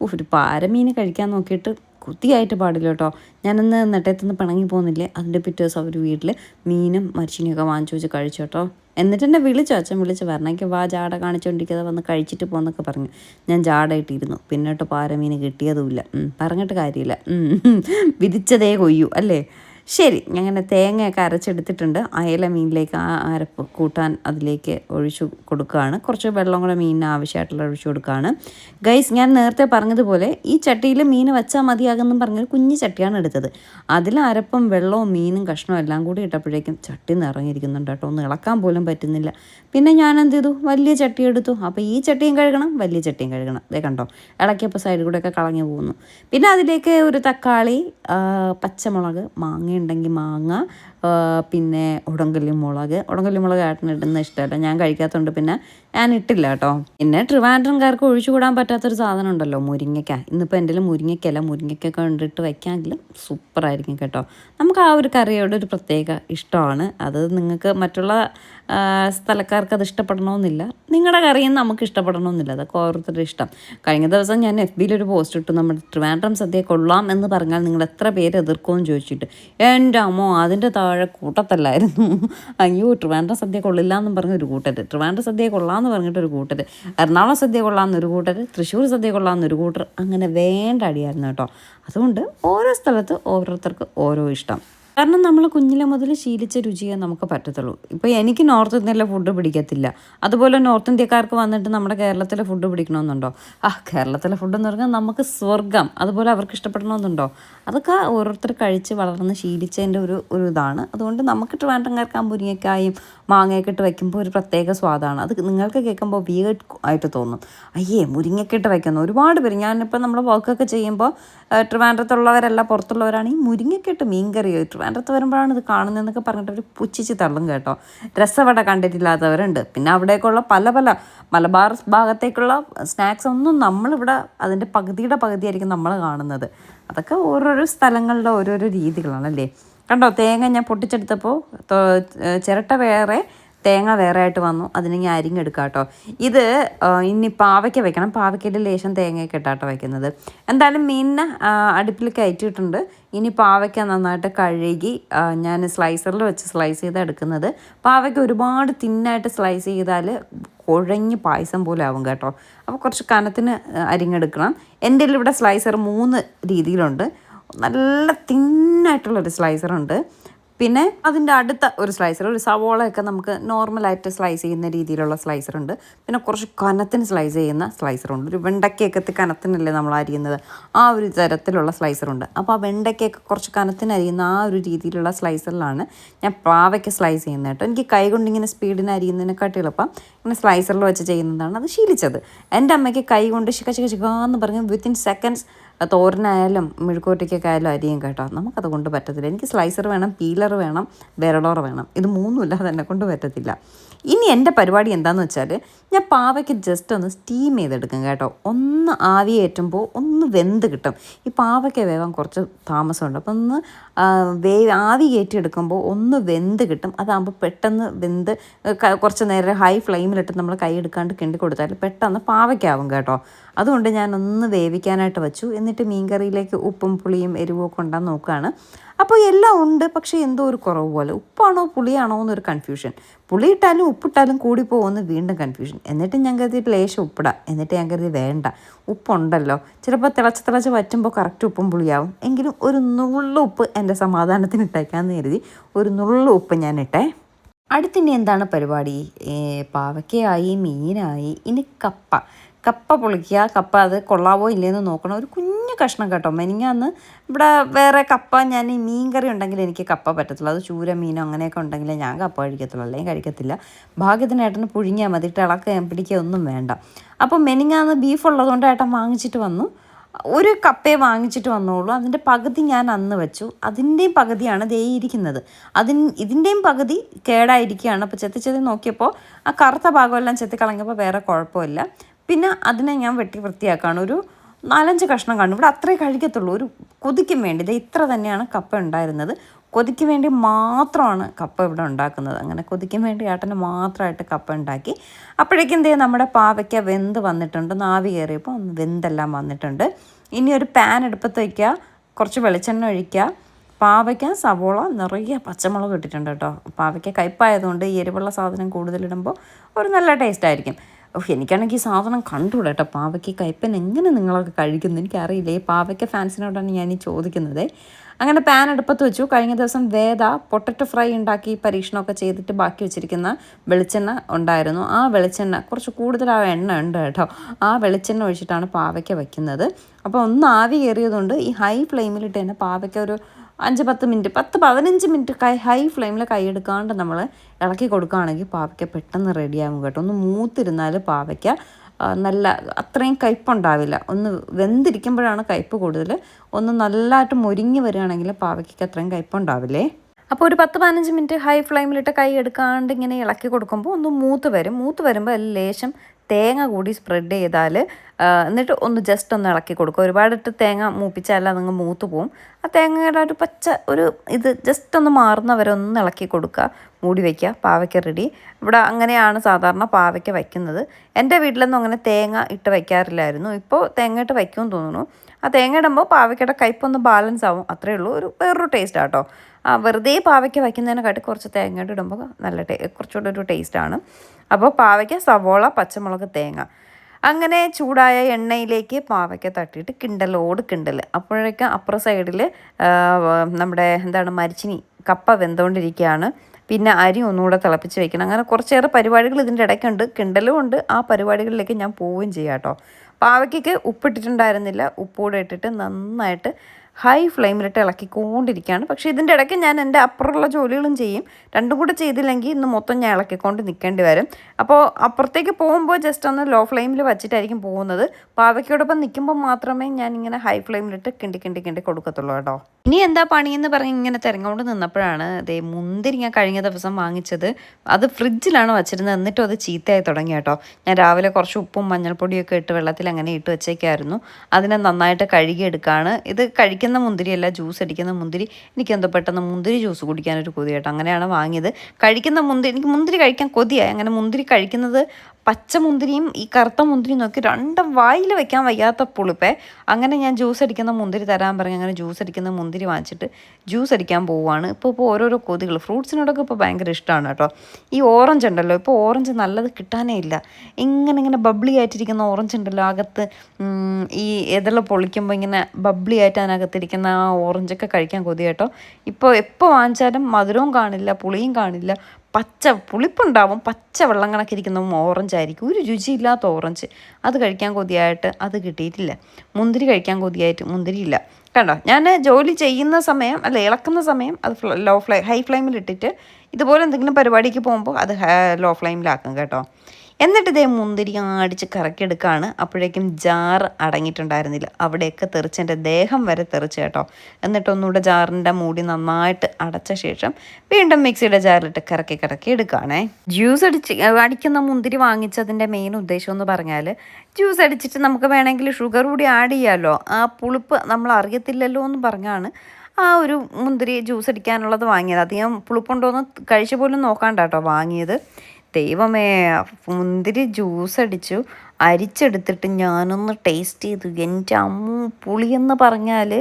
ഒരു പാരമീൻ കഴിക്കാൻ നോക്കിയിട്ട് കുത്തിയായിട്ട് പാടില്ല കേട്ടോ. ഞാനിന്ന് നെട്ടയത്തുനിന്ന് പിണങ്ങി പോകുന്നില്ലേ അതിന്റെ പിറ്റേ ദിവസം അവർ വീട്ടിൽ മീനും മരിച്ചിനെയൊക്കെ വാങ്ങിച്ചു വെച്ച് കഴിച്ചു കേട്ടോ. എന്നിട്ട് എന്നെ വിളിച്ചു അച്ഛൻ വിളിച്ച് വരണമെങ്കിൽ വാ ജാട കാണിച്ചുകൊണ്ടിരിക്കാതെ വന്ന് കഴിച്ചിട്ട് പോകുന്നൊക്കെ പറഞ്ഞു. ഞാൻ ജാടയിട്ടിരുന്നു പിന്നോട്ട് പാരമീൻ കിട്ടിയതുമില്ല പറഞ്ഞിട്ട് കാര്യമില്ല. വിധിച്ചതേ കൊയ്യൂ അല്ലേ? ശരി അങ്ങനെ തേങ്ങയൊക്കെ അരച്ചെടുത്തിട്ടുണ്ട്. അയല മീനിലേക്ക് ആ അരപ്പ് കൂട്ടാൻ അതിലേക്ക് ഒഴിച്ചു കൊടുക്കുകയാണ്. കുറച്ച് വെള്ളം കൂടെ മീനിന് ആവശ്യമായിട്ടുള്ള ഒഴിച്ചു കൊടുക്കുകയാണ്. ഗൈസ് ഞാൻ നേരത്തെ പറഞ്ഞതുപോലെ ഈ ചട്ടിയിൽ മീൻ വെച്ചാൽ മതിയാകുമെന്നും പറഞ്ഞൊരു കുഞ്ഞു ചട്ടിയാണ് എടുത്തത്. അതിൽ അരപ്പും വെള്ളവും മീനും കഷ്ണവും എല്ലാം കൂടി ഇട്ടപ്പോഴേക്കും ചട്ടി നിറഞ്ഞിരിക്കുന്നുണ്ട് കേട്ടോ. ഒന്ന് ഇളക്കാൻ പോലും പറ്റുന്നില്ല. പിന്നെ ഞാൻ എന്ത് ചെയ്തു? വലിയ ചട്ടി എടുത്തു. അപ്പോൾ ഈ ചട്ടിയും കഴുകണം വലിയ ചട്ടിയും കഴുകണം. അതേ കണ്ടോ ഇളക്കിയപ്പോൾ സൈഡിൽ കൂടെയൊക്കെ കളഞ്ഞു പോകുന്നു. പിന്നെ അതിലേക്ക് ഒരു തക്കാളി പച്ചമുളക് മാങ്ങ ഉണ്ടെങ്കിൽ മാങ്ങ പിന്നെ ഉടങ്കല്ലി മുളക് ഉടങ്കല്ലി മുളക് ആട്ടിന് ഇടുന്ന ഇഷ്ടമല്ല ഞാൻ കഴിക്കാത്തതുകൊണ്ട് പിന്നെ ഞാൻ ഇട്ടില്ല കേട്ടോ. പിന്നെ ട്രിവാൻഡ്രംകാർക്ക് ഒഴിച്ചുകൂടാൻ പറ്റാത്തൊരു സാധനം ഉണ്ടല്ലോ മുരിങ്ങയ്ക്ക ഇന്നിപ്പോൾ എന്റെ മുരിങ്ങയ്ക്കല്ല മുരിങ്ങയ്ക്ക കണ്ടിട്ട് വയ്ക്കാമെങ്കിലും സൂപ്പറായിരിക്കും കേട്ടോ. നമുക്ക് ആ ഒരു കറിയോട് ഒരു പ്രത്യേക ഇഷ്ടമാണ്. അത് നിങ്ങൾക്ക് മറ്റുള്ള സ്ഥലക്കാർക്ക് അത് ഇഷ്ടപ്പെടണമെന്നില്ല. നിങ്ങളുടെ കറിയും നമുക്ക് ഇഷ്ടപ്പെടണമെന്നില്ല. അതൊക്കെ ഓരോരുത്തരുടെ ഇഷ്ടം. കഴിഞ്ഞ ദിവസം ഞാൻ എഫ് ബിയിലൊരു പോസ്റ്റ് ഇട്ടു. നമ്മുടെ ട്രിവാൻഡ്രം സദ്യ കൊള്ളാം എന്ന് പറഞ്ഞാൽ നിങ്ങൾ എത്ര പേര് എതിർക്കുമെന്ന് ചോദിച്ചിട്ട് എന്റെ അമ്മോ അതിന്റെ താഴെ കൂട്ടത്തല്ലായിരുന്നു. അയ്യോ ട്രിവാൻഡ്രം സദ്യ കൊള്ളില്ല എന്നും പറഞ്ഞ ഒരു കൂട്ടർ ട്രിവാൻഡ്രം സദ്യ കൊള്ളാമെന്ന് പറഞ്ഞിട്ട് ഒരു കൂട്ടർ എറണാകുളം സദ്യ കൊള്ളാമെന്നൊരു കൂട്ടർ തൃശ്ശൂർ സദ്യ കൊള്ളാമെന്നൊരു കൂട്ടർ അങ്ങനെ വേണ്ട അടിയായിരുന്നു കേട്ടോ. അതുകൊണ്ട് ഓരോ സ്ഥലത്ത് ഓരോരുത്തർക്ക് ഓരോ ഇഷ്ടം. കാരണം നമ്മൾ കുഞ്ഞിലെ മുതൽ ശീലിച്ച രുചിയേ നമുക്ക് പറ്റത്തുള്ളൂ. ഇപ്പോൾ എനിക്ക് നോർത്ത് ഇന്ത്യയിലെ ഫുഡ് പിടിക്കത്തില്ല. അതുപോലെ നോർത്ത് ഇന്ത്യക്കാർക്ക് വന്നിട്ട് നമ്മുടെ കേരളത്തിലെ ഫുഡ് പിടിക്കണമെന്നുണ്ടോ? ആ കേരളത്തിലെ ഫുഡ് എന്ന് പറഞ്ഞാൽ നമുക്ക് സ്വർഗം അതുപോലെ അവർക്ക് ഇഷ്ടപ്പെടണമെന്നുണ്ടോ? അതൊക്കെ ഓരോരുത്തർ കഴിച്ച് വളർന്ന് ശീലിച്ചതിന്റെ ഒരു ഒരു ഇതാണ്. അതുകൊണ്ട് നമുക്ക് ട്രിവാൻഡ്രംകാർക്ക് ആ മുരിങ്ങക്കായും മാങ്ങയൊക്കെ ഇട്ട് വയ്ക്കുമ്പോൾ ഒരു പ്രത്യേക സ്വാദാണ്. അത് നിങ്ങൾക്ക് കേൾക്കുമ്പോൾ വീട് ആയിട്ട് തോന്നും. അയ്യേ മുരിങ്ങയൊക്കെ ഇട്ട് വയ്ക്കുന്നു ഒരുപാട് പേര് ഞാനിപ്പോൾ നമ്മൾ വർക്കൊക്കെ ചെയ്യുമ്പോൾ ട്രിവാൻഡ്രത്തുള്ളവരല്ല പുറത്തുള്ളവരാണ് ഈ മുരിങ്ങയൊക്കെ ഇട്ട് മീൻകറിയോ ട്രിവാൻഡ്രത്ത് വരുമ്പോഴാണ് ഇത് കാണുന്നതെന്നൊക്കെ പറഞ്ഞിട്ട് ഒരു പുച്ഛിച്ച് തള്ളും കേട്ടോ. രസവട കണ്ടിട്ടില്ലാത്തവരുണ്ട്. പിന്നെ അവിടേക്കുള്ള പല പല മലബാർ ഭാഗത്തേക്കുള്ള സ്നാക്സ് ഒന്നും നമ്മളിവിടെ അതിന്റെ പകുതിയുടെ പകുതിയായിരിക്കും നമ്മൾ കാണുന്നത്. അതൊക്കെ ഓരോരോ സ്ഥലങ്ങളുടെ ഓരോരോ രീതികളാണല്ലേ? കണ്ടോ തേങ്ങ ഞാൻ പൊട്ടിച്ചെടുത്തപ്പോൾ ചിരട്ട വേറെ തേങ്ങ വേറെ ആയിട്ട് വന്നു. അതിന് ഞാൻ അരിഞ്ഞെടുക്കാം കേട്ടോ ഇത് ഇനി പാവയ്ക്ക വെക്കണം. പാവയ്ക്കയിൽ ലേശം തേങ്ങയൊക്കെ ഇട്ടാട്ടോ വെക്കുന്നത്. എന്തായാലും മീനിനെ അടുപ്പിൽ കയറ്റിയിട്ടുണ്ട്. ഇനി പാവയ്ക്ക നന്നായിട്ട് കഴുകി ഞാൻ സ്ലൈസറിൽ വെച്ച് സ്ലൈസ് ചെയ്ത് എടുക്കുന്നത്. പാവയ്ക്ക ഒരുപാട് തിന്നായിട്ട് സ്ലൈസ് ചെയ്താൽ കുഴഞ്ഞ് പായസം പോലെ ആവും കേട്ടോ. അപ്പോൾ കുറച്ച് കനത്തിന് അരിഞ്ഞെടുക്കണം. എന്റെ ഇവിടെ സ്ലൈസർ മൂന്ന് രീതിയിലുണ്ട്. നല്ല തിന്നായിട്ടുള്ളൊരു സ്ലൈസറുണ്ട്. പിന്നെ അതിന്റെ അടുത്ത ഒരു സ്ലൈസർ ഒരു സവോളയൊക്കെ നമുക്ക് നോർമലായിട്ട് സ്ലൈസ് ചെയ്യുന്ന രീതിയിലുള്ള സ്ലൈസർ ഉണ്ട്. പിന്നെ കുറച്ച് കനത്തിന് സ്ലൈസ് ചെയ്യുന്ന സ്ലൈസർ ഉണ്ട്. ഒരു വെണ്ടയ്ക്കൊക്കെ കനത്തിനല്ലേ നമ്മൾ അരിയുന്നത്? ആ ഒരു തരത്തിലുള്ള സ്ലൈസർ ഉണ്ട്. അപ്പോൾ ആ വെണ്ടയ്ക്കൊക്കെ കുറച്ച് കനത്തിന് അരിയുന്ന ആ ഒരു രീതിയിലുള്ള സ്ലൈസറിലാണ് ഞാൻ പ്ലാവയ്ക്ക് സ്ലൈസ് ചെയ്യുന്നത് കേട്ടോ. എനിക്ക് കൈ കൊണ്ട് ഇങ്ങനെ സ്പീഡിന് അരിയുന്നതിനെക്കാട്ടി എളുപ്പം ഇങ്ങനെ സ്ലൈസറിൽ വെച്ച് ചെയ്യുന്നതാണ് അത് ശീലിച്ചത്. എന്റെ അമ്മയ്ക്ക് കൈ കൊണ്ട് ശിക്ക ശിക്ക ശിക്കാന്ന് പറഞ്ഞ് വിത്തിൻ സെക്കൻഡ്സ് തോരനായാലും മെഴുക്കുവരട്ടിക്കൊക്കെ ആയാലും അരിയും കേട്ടോ. നമുക്കത് കൊണ്ട് പറ്റത്തില്ല. എനിക്ക് സ്ലൈസർ വേണം പീലർ വേണം വിരളോറ വേണം. ഇത് മൂന്നും ഇല്ലാതെ എന്നെ കൊണ്ട് പറ്റത്തില്ല. ഇനി എന്റെ പരിപാടി എന്താണെന്ന് വെച്ചാൽ ഞാൻ പാവയ്ക്ക് ജസ്റ്റ് ഒന്ന് സ്റ്റീം ചെയ്തെടുക്കും കേട്ടോ. ഒന്ന് ആവിയേറ്റുമ്പോൾ ഒന്ന് വെന്ത് കിട്ടും. ഈ പാവയ്ക്ക് വേഗം കുറച്ച് താമസമുണ്ട്. അപ്പോൾ ഒന്ന് വേ ആവി കയറ്റിയെടുക്കുമ്പോൾ ഒന്ന് വെന്ത് കിട്ടും. അതാകുമ്പോൾ പെട്ടെന്ന് വെന്ത് കുറച്ച് നേരം ഹൈ ഫ്ലെയിമിലിട്ട് നമ്മൾ കൈ എടുക്കാണ്ട് കിണ്ടി കൊടുത്താൽ പെട്ടെന്ന് പാവയ്ക്കാവും കേട്ടോ. അതുകൊണ്ട് ഞാൻ ഒന്ന് വേവിക്കാനായിട്ട് വെച്ചു. എന്നിട്ട് മീൻകറിയിലേക്ക് ഉപ്പും പുളിയും എരിവും ഉണ്ടാകുന്ന നോക്കുകയാണ്. അപ്പോൾ എല്ലാം ഉണ്ട് പക്ഷേ എന്തോ ഒരു കുറവ് പോലെ. ഉപ്പാണോ പുളിയാണോ എന്നൊരു കൺഫ്യൂഷൻ പുളി ഇട്ടാലും ഉപ്പിട്ടാലും കൂടി പോകുമെന്ന് വീണ്ടും കൺഫ്യൂഷൻ എന്നിട്ട് ഞാൻ കരുതിയിട്ട് ലേശം ഉപ്പിടാം. എന്നിട്ട് ഞാൻ കരുതി വേണ്ട. ഉപ്പുണ്ടല്ലോ. ചിലപ്പോൾ തിളച്ച് തിളച്ച് വറ്റുമ്പോൾ കറക്റ്റ് ഉപ്പും പുളിയാവും. എങ്കിലും ഒരു നുള്ളു ഉപ്പ് എന്റെ സമാധാനത്തിന് ഇട്ടേക്കാന്ന് കരുതി ഒരു നുള്ളു ഉപ്പ് ഞാൻ ഇട്ടേ. അടുത്തിനി എന്താണ് പരിപാടി? പാവയ്ക്കയായി മീനായി ഇനി കപ്പ. കപ്പ പൊളിക്കുക കപ്പ അത് കൊള്ളാവോ ഇല്ലയെന്ന് നോക്കണം. ഒരു കുഞ്ഞു കഷ്ണം കേട്ടോ. മെനിങ്ങാന്ന് ഇവിടെ വേറെ കപ്പ ഞാൻ ഈ മീൻ കറി ഉണ്ടെങ്കിൽ എനിക്ക് കപ്പ പറ്റത്തുള്ളൂ. അത് ചൂര മീനോ അങ്ങനെയൊക്കെ ഉണ്ടെങ്കിൽ ഞാൻ കപ്പ കഴിക്കത്തുള്ളൂ. അല്ലെങ്കിൽ കഴിക്കത്തില്ല. ഭാഗ്യത്തിന് പുഴുങ്ങിയാൽ മതി. ഇട്ട് പിടിക്കുക ഒന്നും വേണ്ട. അപ്പോൾ മെനിങ്ങാന്ന് ബീഫ് ഉള്ളതുകൊണ്ട് ഏട്ടൻ വാങ്ങിച്ചിട്ട് വന്നു. ഒരു കപ്പേ വാങ്ങിച്ചിട്ട് വന്നോളൂ. അതിന്റെ പകുതി ഞാൻ അന്ന് വെച്ചു. അതിന്റെയും പകുതിയാണ് ദേ ഇരിക്കുന്നത്. അതിൻ ഇതിന്റെയും പകുതി കേടായിരിക്കുകയാണ്. അപ്പോൾ ചെത്തി ചെത്തി നോക്കിയപ്പോൾ ആ കറുത്ത ഭാഗമെല്ലാം ചെത്തി കളഞ്ഞപ്പോൾ വേറെ കുഴപ്പമില്ല. പിന്നെ അതിനെ ഞാൻ വെട്ടി വൃത്തിയാക്കുകയാണ് ഒരു നാലഞ്ച് കഷ്ണം കാണും. ഇവിടെ അത്രേ കഴിക്കത്തുള്ളൂ. ഒരു കൊതിക്കും വേണ്ടി. ഇത് ഇത്ര തന്നെയാണ് കപ്പ ഉണ്ടായിരുന്നത്. കൊതിക്ക് വേണ്ടി മാത്രമാണ് കപ്പ ഇവിടെ ഉണ്ടാക്കുന്നത്. അങ്ങനെ കൊതിക്കും വേണ്ടി ഏട്ടന് മാത്രമായിട്ട് കപ്പ ഉണ്ടാക്കി. അപ്പോഴേക്കും എന്തേ നമ്മുടെ പാവയ്ക്ക വെന്ത് വന്നിട്ടുണ്ട്. നാവി കയറിയപ്പോൾ ഒന്ന് വെന്തെല്ലാം വന്നിട്ടുണ്ട്. ഇനി ഒരു പാൻ എടുപ്പത്ത് വയ്ക്കുക കുറച്ച് വെളിച്ചെണ്ണ ഒഴിക്കുക. പാവയ്ക്ക സവോള നിറയെ പച്ചമുളക് ഇട്ടിട്ടുണ്ട് കേട്ടോ. പാവയ്ക്ക കയ്പായതുകൊണ്ട് ഈ എരിവുള്ള സാധനം കൂടുതലിടുമ്പോൾ ഒരു നല്ല ടേസ്റ്റ് ആയിരിക്കും. എനിക്കാണെങ്കിൽ ഈ സാധനം കണ്ടുകൂടാ കേട്ടോ. പാവയ്ക്ക് കയ്പ്പൻ എങ്ങനെ നിങ്ങളൊക്കെ കഴിക്കുന്നു? എനിക്കറിയില്ല. ഈ പാവയ്ക്ക ഫാൻസിനോടാണ് ഞാൻ ഈ ചോദിക്കുന്നത്. അങ്ങനെ പാൻ അടുപ്പത്ത് വെച്ചു. കഴിഞ്ഞ ദിവസം വേദ പൊട്ടറ്റോ ഫ്രൈ ഉണ്ടാക്കി പരീക്ഷണമൊക്കെ ചെയ്തിട്ട് ബാക്കി വെച്ചിരിക്കുന്ന വെളിച്ചെണ്ണ ഉണ്ടായിരുന്നു. ആ വെളിച്ചെണ്ണ കുറച്ച് കൂടുതൽ ആ എണ്ണ ഉണ്ട് കേട്ടോ. ആ വെളിച്ചെണ്ണ ഒഴിച്ചിട്ടാണ് പാവയ്ക്ക വയ്ക്കുന്നത് അപ്പോൾ ഒന്ന് ആവി കയറിയതുകൊണ്ട് ഈ ഹൈ ഫ്ലെയിമിലിട്ട് തന്നെ പാവയ്ക്ക ഒരു അഞ്ച് പത്ത് മിനിറ്റ് പത്ത് പതിനഞ്ച് മിനിറ്റ് കൈ ഹൈ ഫ്ലെയിമിൽ കൈയെടുക്കാണ്ട് നമ്മൾ ഇളക്കി കൊടുക്കുകയാണെങ്കിൽ പാവയ്ക്ക പെട്ടെന്ന് റെഡിയാകും കേട്ടോ. ഒന്ന് മൂത്തിരുന്നാൽ പാവയ്ക്ക നല്ല അത്രയും കയ്പുണ്ടാവില്ല. ഒന്ന് വെന്തിരിക്കുമ്പോഴാണ് കയ്പ് കൂടുതൽ. ഒന്ന് നല്ലതായിട്ട് മുരിങ്ങി വരികയാണെങ്കിൽ പാവയ്ക്ക് അത്രയും കയ്പുണ്ടാവില്ലേ? അപ്പോൾ ഒരു പത്ത് പതിനഞ്ച് മിനിറ്റ് ഹൈ ഫ്ലെയിമിലിട്ട് കൈ എടുക്കാണ്ട് ഇങ്ങനെ ഇളക്കി കൊടുക്കുമ്പോൾ ഒന്ന് മൂത്ത് വരും. മൂത്ത് വരുമ്പോൾ അതിൽ ലേശം തേങ്ങ കൂടി സ്പ്രെഡ് ചെയ്താൽ എന്നിട്ട് ഒന്ന് ജസ്റ്റ് ഒന്ന് ഇളക്കി കൊടുക്കുക ഒരുപാടിട്ട് തേങ്ങ മൂപ്പിച്ചാൽ അതങ്ങ് മൂത്ത് പോവും. ആ തേങ്ങയുടെ ഒരു പച്ച ഒരു ഇത് ജസ്റ്റ് ഒന്ന് മാറുന്നവരെ ഒന്ന് ഇളക്കി കൊടുക്കുക. മൂടി വയ്ക്കുക പാവയ്ക്ക റെഡി ഇവിടെ അങ്ങനെയാണ് സാധാരണ പാവയ്ക്ക വയ്ക്കുന്നത്. എന്റെ വീട്ടിലൊന്നും അങ്ങനെ തേങ്ങ ഇട്ട് വയ്ക്കാറില്ലായിരുന്നു. ഇപ്പോൾ തേങ്ങ ഇട്ട് വയ്ക്കുമെന്ന് തോന്നുന്നു. ആ തേങ്ങ ഇടുമ്പോൾ പാവയ്ക്കയുടെ കയ്പൊന്ന് ബാലൻസ് ആവും. അത്രയേ ഉള്ളൂ. ഒരു വേറൊരു ടേസ്റ്റ് ആട്ടോ ആ വെറുതെ പാവയ്ക്ക വയ്ക്കുന്നതിനെക്കാട്ടി കുറച്ച് തേങ്ങ ഇടുമ്പോൾ നല്ല ടേ കുറച്ചുകൂടെ ഒരു ടേസ്റ്റാണ് അപ്പോൾ പാവയ്ക്ക സവോള പച്ചമുളക് തേങ്ങ. അങ്ങനെ ചൂടായ എണ്ണയിലേക്ക് പാവയ്ക്ക തട്ടിയിട്ട് കിണ്ടലോട് കിണ്ടൽ. അപ്പോഴേക്കും അപ്പുറ സൈഡിൽ നമ്മുടെ എന്താണ് മരിച്ചിനി കപ്പ വെന്തുകൊണ്ടിരിക്കുകയാണ്. പിന്നെ അരി ഒന്നുകൂടെ തിളപ്പിച്ച് വെക്കണം. അങ്ങനെ കുറച്ചേറെ പരിപാടികൾ ഇതിന്റെ ഇടയ്ക്കുണ്ട്. കിണ്ടലും ഉണ്ട്. ആ പരിപാടികളിലേക്ക് ഞാൻ പോവുകയും ചെയ്യാം കേട്ടോ. പാവയ്ക്കൊക്കെ ഉപ്പിട്ടിട്ടുണ്ടായിരുന്നില്ല. ഉപ്പൂടെ ഇട്ടിട്ട് നന്നായിട്ട് ഹൈ ഫ്ലെയിമിലിട്ട് ഇളക്കിക്കൊണ്ടിരിക്കുകയാണ്. പക്ഷേ ഇതിന്റെ ഇടയ്ക്ക് ഞാൻ എന്റെ അപ്പുറമുള്ള ജോലികളും ചെയ്യും. രണ്ടും കൂടെ ചെയ്തില്ലെങ്കിൽ ഇന്ന് മൊത്തം ഞാൻ ഇളക്കിക്കൊണ്ട് നിൽക്കേണ്ടി വരും. അപ്പോൾ അപ്പുറത്തേക്ക് പോകുമ്പോൾ ജസ്റ്റ് ഒന്ന് ലോ ഫ്ലെയിമിൽ വെച്ചിട്ടായിരിക്കും പോകുന്നത്. പാവയ്ക്കോടൊപ്പം നിൽക്കുമ്പോൾ മാത്രമേ ഞാൻ ഇങ്ങനെ ഹൈ ഫ്ലെയിമിലിട്ട് കിണ്ടി കിണ്ടി കിണ്ടി കൊടുക്കത്തുള്ളൂ കേട്ടോ. ഇനി എന്താ പണിയെന്ന് പറഞ്ഞ് ഇങ്ങനെ തിരങ്ങോണ്ട് നിന്നപ്പോഴാണ് അതേ മുന്തിരി ഞാൻ കഴിഞ്ഞ ദിവസം വാങ്ങിച്ചത്. അത് ഫ്രിഡ്ജിലാണ് വച്ചിരുന്നത്. എന്നിട്ടും അത് ചീത്തയായി തുടങ്ങി കേട്ടോ. ഞാൻ രാവിലെ കുറച്ച് ഉപ്പും മഞ്ഞൾപ്പൊടിയൊക്കെ ഇട്ട് വെള്ളത്തിൽ അങ്ങനെ ഇട്ട് വെച്ചേക്കായിരുന്നു. അതിനെ നന്നായിട്ട് കഴുകിയെടുക്കുകയാണ് ഇത് കഴിക്കുന്ന മുന്തിരിയല്ല ജ്യൂസ് അടിക്കുന്ന മുന്തിരി. എനിക്കെന്തോ പെട്ടെന്ന് മുന്തിരി ജ്യൂസ് കുടിക്കാനൊരു കൊതി കേട്ടോ അങ്ങനെയാണ് വാങ്ങിയത്. കഴിക്കുന്ന മുന്തിരി എനിക്ക് മുന്തിരി കഴിക്കാൻ കൊതിയായി. അങ്ങനെ മുന്തിരി കഴിക്കുന്നത് പച്ച മുന്തിരിയും ഈ കറുത്ത മുന്തിരിയും നോക്കി രണ്ടും വായിൽ വെക്കാൻ വയ്യാത്ത പുളിപ്പേ അങ്ങനെ ഞാൻ ജ്യൂസ് അടിക്കുന്ന മുന്തിരി തരാൻ പറഞ്ഞ് അങ്ങനെ ജ്യൂസ് അടിക്കുന്ന മുന്തിരി വാങ്ങിച്ചിട്ട് ജ്യൂസ് അടിക്കാൻ പോവുകയാണ് ഇപ്പോൾ ഇപ്പോൾ ഓരോരോ കൊതികൾ ഫ്രൂട്ട്സിനോടൊക്കെ ഇപ്പോൾ ഭയങ്കര ഇഷ്ടമാണ് കേട്ടോ. ഈ ഓറഞ്ച് ഉണ്ടല്ലോ ഇപ്പോൾ ഓറഞ്ച് നല്ലത് കിട്ടാനേ ഇല്ല. ഇങ്ങനെ ഇങ്ങനെ ബബ്ലി ആയിട്ടിരിക്കുന്ന ഓറഞ്ച് ഉണ്ടല്ലോ അകത്ത് ഈ എതിള പൊളിക്കുമ്പോൾ ഇങ്ങനെ ബബ്ലി ആയിട്ട് അതിനകത്തിരിക്കുന്ന ആ ഓറഞ്ചൊക്കെ കഴിക്കാൻ കൊതി കേട്ടോ. ഇപ്പോൾ എപ്പോൾ വാങ്ങിച്ചാലും മധുരവും കാണില്ല പുളിയും കാണില്ല പച്ച പുളിപ്പുണ്ടാവും പച്ച വെള്ളം കണക്കിരിക്കുന്ന ഓറഞ്ച് ആയിരിക്കും. ഒരു രുചിയില്ലാത്ത ഓറഞ്ച് അത് കഴിക്കാൻ കൊതിയായിട്ട് അത് കിട്ടിയിട്ടില്ല. മുന്തിരി കഴിക്കാൻ കൊതിയായിട്ട് മുന്തിരിയില്ല. കണ്ടോ? ഞാൻ ജോലി ചെയ്യുന്ന സമയം അല്ല ഇളക്കുന്ന സമയം അത് ലോ ഫ്ലൈ ഹൈ ഫ്ലെയിമിൽ ഇട്ടിട്ട് ഇതുപോലെ എന്തെങ്കിലും പരിപാടിക്ക് പോകുമ്പോൾ അത് ലോ ഫ്ലെയിമിലാക്കും കേട്ടോ. എന്നിട്ട് ഇതേ മുന്തിരി അടിച്ച് കറക്കിയെടുക്കുകയാണ് അപ്പോഴേക്കും ജാർ അടങ്ങിയിട്ടുണ്ടായിരുന്നില്ല. അവിടെയൊക്കെ തെറിച്ച് എന്റെ ദേഹം വരെ തെറിച്ച് കേട്ടോ. എന്നിട്ട് ഒന്നുകൂടെ ജാറിന്റെ മൂടി നന്നായിട്ട് അടച്ച ശേഷം വീണ്ടും മിക്സിയുടെ ജാറിലിട്ട് കറക്കി കറക്കി എടുക്കുകയാണേ. ജ്യൂസ് അടിച്ച് അടിക്കുന്ന മുന്തിരി വാങ്ങിച്ചതിന്റെ മെയിൻ ഉദ്ദേശം എന്ന് പറഞ്ഞാൽ ജ്യൂസ് അടിച്ചിട്ട് നമുക്ക് വേണമെങ്കിൽ ഷുഗർ കൂടി ആഡ് ചെയ്യാമല്ലോ ആ പുളിപ്പ് നമ്മൾ അറിയത്തില്ലല്ലോ എന്ന് പറഞ്ഞാണ് ആ ഒരു മുന്തിരി ജ്യൂസ് അടിക്കാനുള്ളത് വാങ്ങിയത്. അധികം പുളിപ്പുണ്ടോയെന്ന് കഴിച്ചു പോലും നോക്കാണ്ടാട്ടോ വാങ്ങിയത്. ദൈവമേ മുന്തിരി ജ്യൂസ് അടിച്ചു. അരിച്ചെടുത്തിട്ട് ഞാനൊന്ന് ടേസ്റ്റ് ചെയ്തു. എന്റെ അമ്മ പുളിയെന്ന് പറഞ്ഞാൽ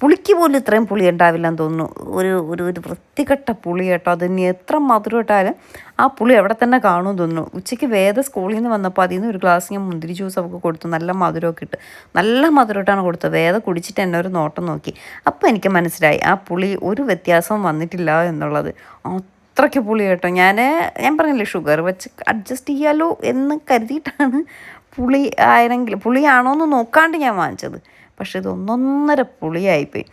പുളിക്ക് പോലും ഇത്രയും പുളി ഉണ്ടാവില്ല എന്ന് തോന്നുന്നു. ഒരു ഒരു ഒരു വൃത്തികെട്ട പുളി കേട്ടോ. അതിന് എത്ര മധുരം ഇട്ടാലും ആ പുളി എവിടെ തന്നെ കാണുമെന്ന് തോന്നുന്നു. ഉച്ചയ്ക്ക് വേദ സ്കൂളിൽ നിന്ന് വന്നപ്പോൾ അതിൽ നിന്ന് ഒരു ഗ്ലാസ് ഞാൻ മുന്തിരി ജ്യൂസ് അവൾക്ക് കൊടുത്തു. നല്ല മധുരമൊക്കെ ഇട്ട്. നല്ല മധുരം ഇട്ടാണ് കൊടുത്തത്. വേദ കുടിച്ചിട്ട് എന്നെ ഒരു നോട്ടം നോക്കി. അപ്പോൾ എനിക്ക് മനസ്സിലായി. ആ പുളി ഒരു വ്യത്യാസവും വന്നിട്ടില്ല എന്നുള്ളത്. അത്രയ്ക്ക് പുളി കേട്ടോ. ഞാൻ ഞാൻ പറഞ്ഞില്ലേ ഷുഗർ വെച്ച് അഡ്ജസ്റ്റ് ചെയ്യാലോ എന്ന് കരുതിയിട്ടാണ് പുളി ആയിരുന്നെങ്കിൽ പുളിയാണോ എന്ന് നോക്കാണ്ട് ഞാൻ വാങ്ങിച്ചത്. പക്ഷെ ഇത് ഒന്നൊന്നര പുളിയായിപ്പോയി.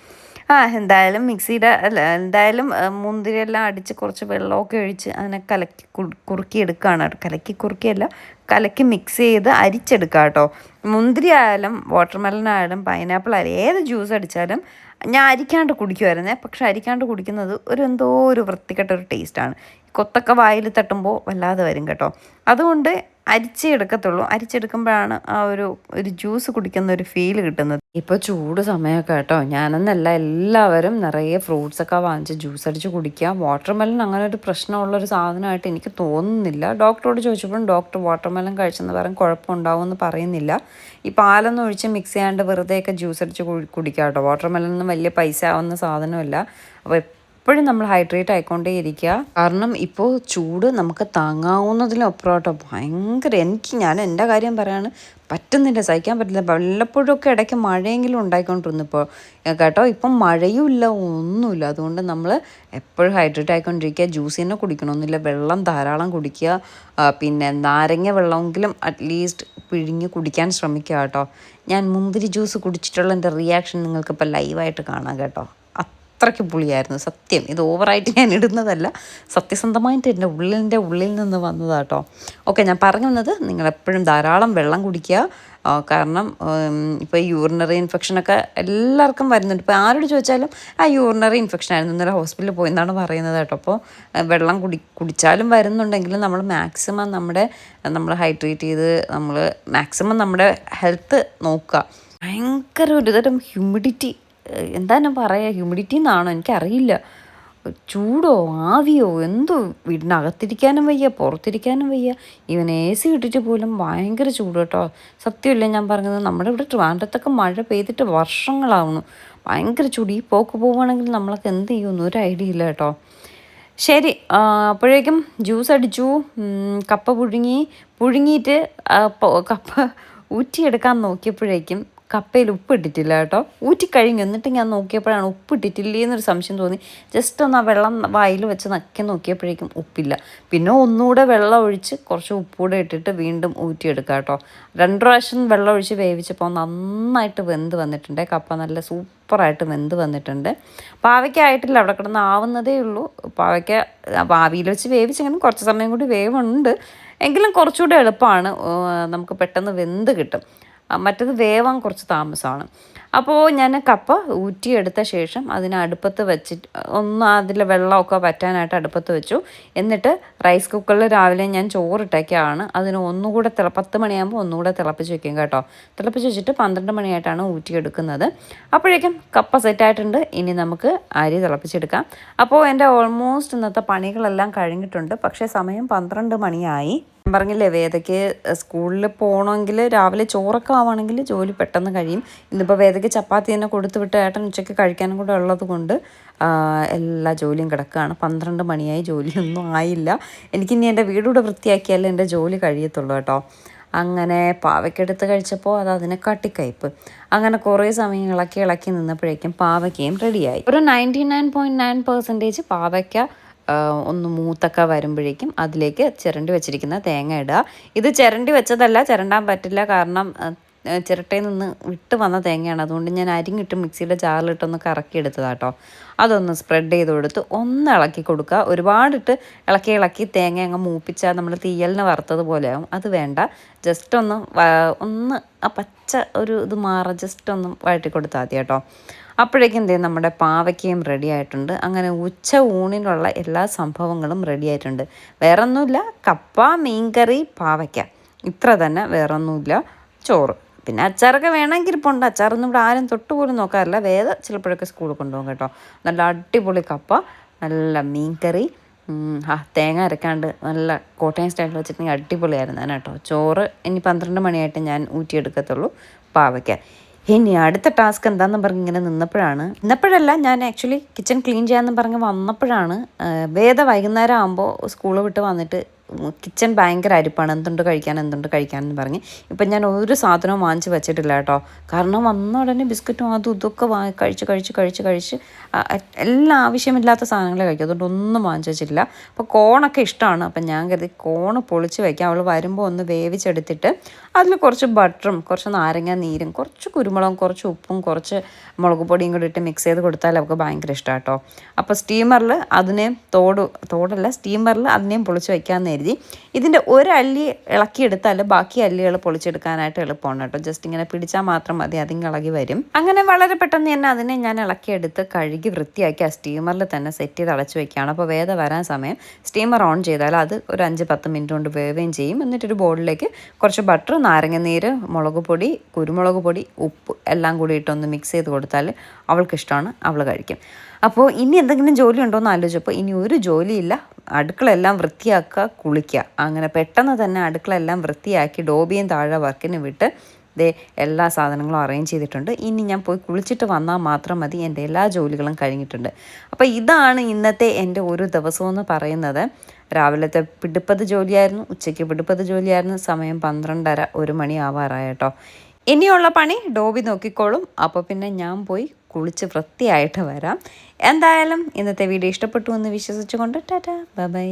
ആ എന്തായാലും മിക്സിയുടെ അല്ല എന്തായാലും മുന്തിരിയെല്ലാം അടിച്ച് കുറച്ച് വെള്ളമൊക്കെ ഒഴിച്ച് അതിനെ കലക്കി കുറുക്കി എടുക്കുകയാണ് കലക്കി കുറുക്കിയല്ല കലക്കി മിക്സ് ചെയ്ത് അരിച്ചെടുക്കുക കേട്ടോ. മുന്തിരി ആയാലും വാട്ടർമെലൺ ആയാലും പൈനാപ്പിൾ ആയാലും ഏത് ജ്യൂസ് അടിച്ചാലും ഞാൻ അരിക്കാണ്ട് കുടിക്കുമായിരുന്നേ പക്ഷെ അരിക്കാണ്ട് കുടിക്കുന്നത് ഒരു എന്തോ ഒരു വൃത്തികെട്ട ഒരു ടേസ്റ്റാണ് കൊത്തൊക്കെ വായിൽ തട്ടുമ്പോൾ വല്ലാതെ വരും കേട്ടോ. അതുകൊണ്ട് അരിച്ചേ എടുക്കത്തുള്ളൂ അരിച്ചെടുക്കുമ്പോഴാണ് ആ ഒരു ഒരു ജ്യൂസ് കുടിക്കുന്ന ഒരു ഫീൽ കിട്ടുന്നത്. ഇപ്പോൾ ചൂട് സമയമൊക്കെ കേട്ടോ. ഞാനെന്നല്ല എല്ലാവരും നിറയെ ഫ്രൂട്ട്സൊക്കെ വാങ്ങിച്ച് ജ്യൂസ് അടിച്ച് കുടിക്കുക വാട്ടർമെലൺ അങ്ങനെ ഒരു പ്രശ്നമുള്ളൊരു സാധനമായിട്ട് എനിക്ക് തോന്നുന്നില്ല. ഡോക്ടറോട് ചോദിച്ചപ്പോഴും ഡോക്ടർ വാട്ടർമെലൺ കഴിച്ചെന്ന് പറയാൻ കുഴപ്പമുണ്ടാവുമെന്ന് പറയുന്നില്ല. ഈ പാലൊന്നും ഒഴിച്ച് മിക്സ് ചെയ്യാണ്ട് വെറുതെയൊക്കെ ജ്യൂസ് അടിച്ച് കുടിക്കാം കേട്ടോ. വാട്ടർമെലനൊന്നും വലിയ പൈസ ആവുന്ന സാധനമല്ല. അപ്പോൾ എപ്പോഴും നമ്മൾ ഹൈഡ്രേറ്റ് ആയിക്കൊണ്ടേ ഇരിക്കുക. കാരണം ഇപ്പോൾ ചൂട് നമുക്ക് താങ്ങാവുന്നതിലപ്പുറമാട്ടോ ഭയങ്കര എനിക്ക് ഞാൻ എന്റെ കാര്യം പറയാണ് പറ്റുന്നില്ല സഹിക്കാൻ പറ്റില്ല. വല്ലപ്പോഴൊക്കെ ഇടയ്ക്ക് മഴയെങ്കിലും ഉണ്ടായിക്കൊണ്ടിരുന്നു ഇപ്പോൾ കേട്ടോ ഇപ്പം മഴയും ഇല്ല ഒന്നുമില്ല അതുകൊണ്ട് നമ്മൾ എപ്പോഴും ഹൈഡ്രേറ്റ് ആയിക്കൊണ്ടിരിക്കുക. ജ്യൂസ് തന്നെ കുടിക്കണമെന്നില്ല. വെള്ളം ധാരാളം കുടിക്കുക. പിന്നെ നാരങ്ങ വെള്ളമെങ്കിലും അറ്റ്ലീസ്റ്റ് പിഴിഞ്ഞ് കുടിക്കാൻ ശ്രമിക്കുക കേട്ടോ. ഞാൻ മുന്തിരി ജ്യൂസ് കുടിച്ചിട്ടുള്ള എന്റെ റിയാക്ഷൻ നിങ്ങൾക്കിപ്പോൾ ലൈവായിട്ട് കാണാം കേട്ടോ. അത്രയ്ക്ക് പുളിയായിരുന്നു. സത്യം. ഇത് ഓവറായിട്ട് ഞാൻ ഇടുന്നതല്ല. സത്യസന്ധമായിട്ട് എന്റെ ഉള്ളിന്റെ ഉള്ളിൽ നിന്ന് വന്നതാട്ടോ. ഓക്കെ ഞാൻ പറഞ്ഞു വന്നത് നിങ്ങളെപ്പോഴും ധാരാളം വെള്ളം കുടിക്കുക. കാരണം ഇപ്പോൾ യൂറിനറി ഇൻഫെക്ഷനൊക്കെ എല്ലാവർക്കും വരുന്നുണ്ട്. ഇപ്പോൾ ആരോട് ചോദിച്ചാലും ആ യൂറിനറി ഇൻഫെക്ഷൻ ആയിരുന്നു. ഇന്നലെ ഹോസ്പിറ്റലിൽ പോയി എന്നാണ് പറയുന്നത് കേട്ടോ. അപ്പോൾ വെള്ളം കുടി കുടിച്ചാലും വരുന്നുണ്ടെങ്കിലും നമ്മൾ മാക്സിമം നമ്മുടെ നമ്മൾ ഹൈഡ്രേറ്റ് ചെയ്ത് നമ്മൾ മാക്സിമം നമ്മുടെ ഹെൽത്ത് നോക്കുക. ഭയങ്കര ഒരുതരം ഹ്യൂമിഡിറ്റി എന്താണ് പറയുക ഹ്യൂമിഡിറ്റി എന്നാണോ എനിക്കറിയില്ല. ചൂടോ ആവിയോ എന്തോ വീടിനകത്തിരിക്കാനും വയ്യ പുറത്തിരിക്കാനും വയ്യ. ഇവൻ എ സി ഇട്ടിട്ട് പോലും ഭയങ്കര ചൂട് കേട്ടോ. സത്യമല്ലേ ഞാൻ പറഞ്ഞത്? നമ്മുടെ ഇവിടെ ട്രിവാൻഡ്രത്തൊക്കെ മഴ പെയ്തിട്ട് വർഷങ്ങളാവുന്നു. ഭയങ്കര ചൂട്. ഈ പോക്ക് പോവുകയാണെങ്കിൽ നമ്മളൊക്കെ എന്ത് ചെയ്യുമെന്ന് ഒരു ഐഡിയ ഇല്ല കേട്ടോ. ശരി അപ്പോഴേക്കും ജ്യൂസ് അടിച്ചു കപ്പ പുഴുങ്ങി പുഴുങ്ങിയിട്ട് കപ്പ ഊറ്റിയെടുക്കാൻ നോക്കിയപ്പോഴേക്കും കപ്പയിൽ ഉപ്പിട്ടിട്ടില്ല കേട്ടോ. ഊറ്റിക്കഴിഞ്ഞു. എന്നിട്ട് ഞാൻ നോക്കിയപ്പോഴാണ് ഉപ്പിട്ടിട്ടില്ലേ എന്നൊരു സംശയം തോന്നി. ജസ്റ്റ് ഒന്ന് ആ വെള്ളം വായിൽ വെച്ച് നക്കി നോക്കിയപ്പോഴേക്കും ഉപ്പില്ല. പിന്നെ ഒന്നുകൂടെ വെള്ളം ഒഴിച്ച് കുറച്ച് ഉപ്പൂടെ ഇട്ടിട്ട് വീണ്ടും ഊറ്റിയെടുക്കുക കേട്ടോ. രണ്ട് പ്രാവശ്യം വെള്ളം ഒഴിച്ച് വേവിച്ചപ്പോൾ നന്നായിട്ട് വെന്ത് വന്നിട്ടുണ്ട്. കപ്പ നല്ല സൂപ്പറായിട്ട് വെന്ത് വന്നിട്ടുണ്ട്. പാവയ്ക്കായിട്ടില്ല അവിടെ കിടന്ന് ആവുന്നതേ ഉള്ളൂ. പാവയ്ക്ക ഭാവിയിൽ വെച്ച് വേവിച്ചെങ്കിലും കുറച്ച് സമയം കൂടി വേവുണ്ട് എങ്കിലും കുറച്ചുകൂടി എളുപ്പമാണ്. നമുക്ക് പെട്ടെന്ന് വെന്ത് കിട്ടും. മറ്റത് വേവാൻ കുറച്ച് താമസമാണ്. അപ്പോൾ ഞാൻ കപ്പ ഊറ്റിയെടുത്ത ശേഷം അതിനെ അടുപ്പത്ത് വെച്ചിട്ട് ഒന്ന് അതിൽ വെള്ളമൊക്കെ പറ്റാനായിട്ട് അടുപ്പത്ത് വെച്ചു. എന്നിട്ട് റൈസ് കുക്കറിൽ രാവിലെ ഞാൻ ചോറിട്ടൊക്കെയാണ് അതിന് ഒന്നുകൂടെ തിള പത്ത് മണിയാകുമ്പോൾ ഒന്നുകൂടെ തിളപ്പിച്ച് വെക്കും കേട്ടോ. തിളപ്പിച്ച് വെച്ചിട്ട് പന്ത്രണ്ട് മണിയായിട്ടാണ് ഊറ്റിയെടുക്കുന്നത്. അപ്പോഴേക്കും കപ്പ സെറ്റായിട്ടുണ്ട് ഇനി നമുക്ക് അരി തിളപ്പിച്ചെടുക്കാം. അപ്പോൾ എന്റെ ഓൾമോസ്റ്റ് ഇന്നത്തെ പണികളെല്ലാം കഴിഞ്ഞിട്ടുണ്ട്. പക്ഷേ സമയം പന്ത്രണ്ട് മണിയായി. പറഞ്ഞില്ലേ വേദയ്ക്ക് സ്കൂളിൽ പോകണമെങ്കിൽ രാവിലെ ചോറൊക്കെ ആവുകയാണെങ്കിൽ ജോലി പെട്ടെന്ന് കഴിയും. ഇന്നിപ്പോൾ വേദയ്ക്ക് ചപ്പാത്തി തന്നെ കൊടുത്തു വിട്ട് ഏട്ടൻ ഉച്ചയ്ക്ക് കഴിക്കാനും കൂടെ ഉള്ളത് കൊണ്ട് എല്ലാ ജോലിയും കിടക്കുകയാണ് പന്ത്രണ്ട് മണിയായി ജോലിയൊന്നും ആയില്ല. എനിക്കിനി എന്റെ വീടൂടെ വൃത്തിയാക്കിയാലേ എന്റെ ജോലി കഴിയത്തുള്ളൂ കേട്ടോ. അങ്ങനെ പാവയ്ക്കെടുത്ത് കഴിച്ചപ്പോൾ അത് അതിനെക്കാട്ടി കയ്പ്പ് അങ്ങനെ കുറേ സമയം ഇളക്കി ഇളക്കി നിന്നപ്പോഴേക്കും പാവയ്ക്കയും റെഡിയായി ഒരു ninety nine point nine percentage പാവയ്ക്ക ഒന്ന് മൂത്തൊക്കെ വരുമ്പോഴേക്കും അതിലേക്ക് ചിരണ്ടി വെച്ചിരിക്കുന്ന തേങ്ങ ഇടുക. ഇത് ചിരണ്ടി വെച്ചതല്ല ചിരണ്ടാൻ പറ്റില്ല കാരണം ചിരട്ടയിൽ നിന്ന് വിട്ട് വന്ന തേങ്ങയാണ്. അതുകൊണ്ട് ഞാൻ അരിഞ്ഞിട്ട് മിക്സിയുടെ ജാറിലിട്ടൊന്ന് കറക്കി കേട്ടോ അതൊന്ന് സ്പ്രെഡ് ചെയ്ത് കൊടുത്ത് ഒന്ന് ഇളക്കി കൊടുക്കുക. ഒരുപാടിട്ട് ഇളക്കി ഇളക്കി തേങ്ങ അങ്ങ് മൂപ്പിച്ചാൽ നമ്മൾ തീയലിന് വറുത്തതുപോലെയാവും അത് വേണ്ട. ജസ്റ്റ് ഒന്ന് ഒന്ന് ആ പച്ച ഒരു ഇത് മാറ ജസ്റ്റ് ഒന്ന് വഴറ്റി കൊടുത്താൽ മതി കേട്ടോ. അപ്പോഴേക്കും എന്തേ നമ്മുടെ പാവയ്ക്കയും റെഡി ആയിട്ടുണ്ട്. അങ്ങനെ ഉച്ച ഊണിനുള്ള എല്ലാ സംഭവങ്ങളും റെഡി ആയിട്ടുണ്ട്. വേറൊന്നുമില്ല. കപ്പ മീൻകറി പാവയ്ക്ക. ഇത്ര തന്നെ. വേറൊന്നുമില്ല. ചോറ്. പിന്നെ അച്ചാറൊക്കെ വേണമെങ്കിൽ ഇപ്പോൾ ഉണ്ട് അച്ചാറൊന്നും ഇവിടെ ആരും തൊട്ട് പോലും നോക്കാറില്ല. വേദ ചിലപ്പോഴൊക്കെ സ്കൂളിൽ കൊണ്ടുപോകും കേട്ടോ. നല്ല അടിപൊളി കപ്പ നല്ല മീൻകറി ആ തേങ്ങ അരക്കാണ്ട് നല്ല കോട്ടയം സ്റ്റൈലിൽ വെച്ചിട്ടുണ്ടെങ്കിൽ അടിപൊളിയായിരുന്നു. കേട്ടോ ചോറ് ഇനി പന്ത്രണ്ട് മണിയായിട്ട് ഞാൻ ഊറ്റിയെടുക്കത്തുള്ളൂ പാവയ്ക്ക. ഇനി അടുത്ത ടാസ്ക് എന്താന്ന് പറഞ്ഞ് ഇങ്ങനെ നിന്നപ്പോഴാണ്. നിന്നപ്പോഴല്ല ഞാൻ ആക്ച്വലി കിച്ചൺ ക്ലീൻ ചെയ്യാമെന്ന് പറഞ്ഞ് വന്നപ്പോഴാണ് വേദ വൈകുന്നേരം ആകുമ്പോൾ സ്കൂൾ വിട്ട് വന്നിട്ട് കിച്ചൺ ഭയങ്കര അരിപ്പാണ്. എന്തുണ്ട് കഴിക്കാൻ എന്തുണ്ട് കഴിക്കാൻ എന്ന് പറഞ്ഞ്. ഇപ്പം ഞാൻ ഒരു സാധനവും വാങ്ങിച്ച് വെച്ചിട്ടില്ല കേട്ടോ. കാരണം വന്ന ഉടനെ ബിസ്ക്കറ്റും അതും ഇതൊക്കെ വാങ്ങി കഴിച്ച് കഴിച്ച് കഴിച്ച് കഴിച്ച് എല്ലാ ആവശ്യമില്ലാത്ത സാധനങ്ങളെ കഴിക്കും. അതുകൊണ്ട് ഒന്നും വാങ്ങിച്ച് വെച്ചിട്ടില്ല. അപ്പോൾ കോണൊക്കെ ഇഷ്ടമാണ്. അപ്പം ഞാൻ കരുതി കോണ് പൊളിച്ച് വയ്ക്കാം അവൾ വരുമ്പോൾ ഒന്ന് വേവിച്ചെടുത്തിട്ട് അതിൽ കുറച്ച് ബട്ടറും കുറച്ച് നാരങ്ങ നീരും കുറച്ച് കുരുമുളകും കുറച്ച് ഉപ്പും കുറച്ച് മുളക് പൊടിയും കൂടി ഇട്ട് മിക്സ് ചെയ്ത് കൊടുത്താൽ അവൾക്ക് ഭയങ്കര ഇഷ്ടമാണ് കേട്ടോ. അപ്പോൾ സ്റ്റീമറിൽ അതിനെയും തോട് തോടല്ല സ്റ്റീമറിൽ അതിനെയും പൊളിച്ച് വയ്ക്കാമെന്ന് കരുതി. ഇതിന്റെ ഒരല്ലി ഇളക്കിയെടുത്താൽ ബാക്കി അല്ലികൾ പൊളിച്ചെടുക്കാനായിട്ട് എളുപ്പമാണ് കേട്ടോ. ജസ്റ്റ് ഇങ്ങനെ പിടിച്ചാൽ മാത്രം മതി അതിങ്ങ് ഇളകി വരും. അങ്ങനെ വളരെ പെട്ടെന്ന് തന്നെ അതിനെ ഞാൻ ഇളക്കിയെടുത്ത് കഴുകി വൃത്തിയാക്കി ആ സ്റ്റീമറിൽ തന്നെ സെറ്റ് ചെയ്ത് അടച്ചു വെക്കുകയാണ്. അപ്പോൾ വേദ വരാൻ സമയം. സ്റ്റീമർ ഓൺ ചെയ്താൽ അത് ഒരു അഞ്ച് പത്ത് മിനിറ്റ് കൊണ്ട് വേവുകയും ചെയ്യും. എന്നിട്ടൊരു ബോളിലേക്ക് കുറച്ച് ബട്ടർ നാരങ്ങനീര് മുളക് പൊടി കുരുമുളക് പൊടി ഉപ്പ് എല്ലാം കൂടി ഇട്ടൊന്ന് മിക്സ് ചെയ്ത് കൊടുത്താൽ അവൾക്കിഷ്ടമാണ്. അവൾ കഴിക്കും. അപ്പോൾ ഇനി എന്തെങ്കിലും ജോലി ഉണ്ടോ എന്ന് ആലോചിച്ചപ്പോൾ ഇനി ഒരു ജോലിയില്ല. അടുക്കളയെല്ലാം വൃത്തിയാക്കുക കുളിക്കുക. അങ്ങനെ പെട്ടെന്ന് തന്നെ അടുക്കളയെല്ലാം വൃത്തിയാക്കി ഡോബിയും താഴെ വർക്കിന് വിട്ട് ദേ എല്ലാ സാധനങ്ങളും അറേഞ്ച് ചെയ്തിട്ടുണ്ട്. ഇനി ഞാൻ പോയി കുളിച്ചിട്ട് വന്നാൽ മാത്രം മതി. എന്റെ എല്ലാ ജോലികളും കഴിഞ്ഞിട്ടുണ്ട്. അപ്പോൾ ഇതാണ് ഇന്നത്തെ എന്റെ ഒരു ദിവസം എന്ന് പറയുന്നത്. രാവിലത്തെ പിടിപ്പത് ജോലിയായിരുന്നു ഉച്ചയ്ക്ക് പിടിപ്പത് ജോലിയായിരുന്നു. സമയം പന്ത്രണ്ടര ഒരു മണി ആവാറായിട്ടോ ഇനിയുള്ള പണി ഡോബി നോക്കിക്കോളും. അപ്പോൾ പിന്നെ ഞാൻ പോയി കുളിച്ച് വൃത്തിയായിട്ട് വരാം. എന്തായാലും ഇന്നത്തെ വീഡിയോ ഇഷ്ടപ്പെട്ടു എന്ന് വിശ്വസിച്ചുകൊണ്ട് ടാറ്റ ബൈ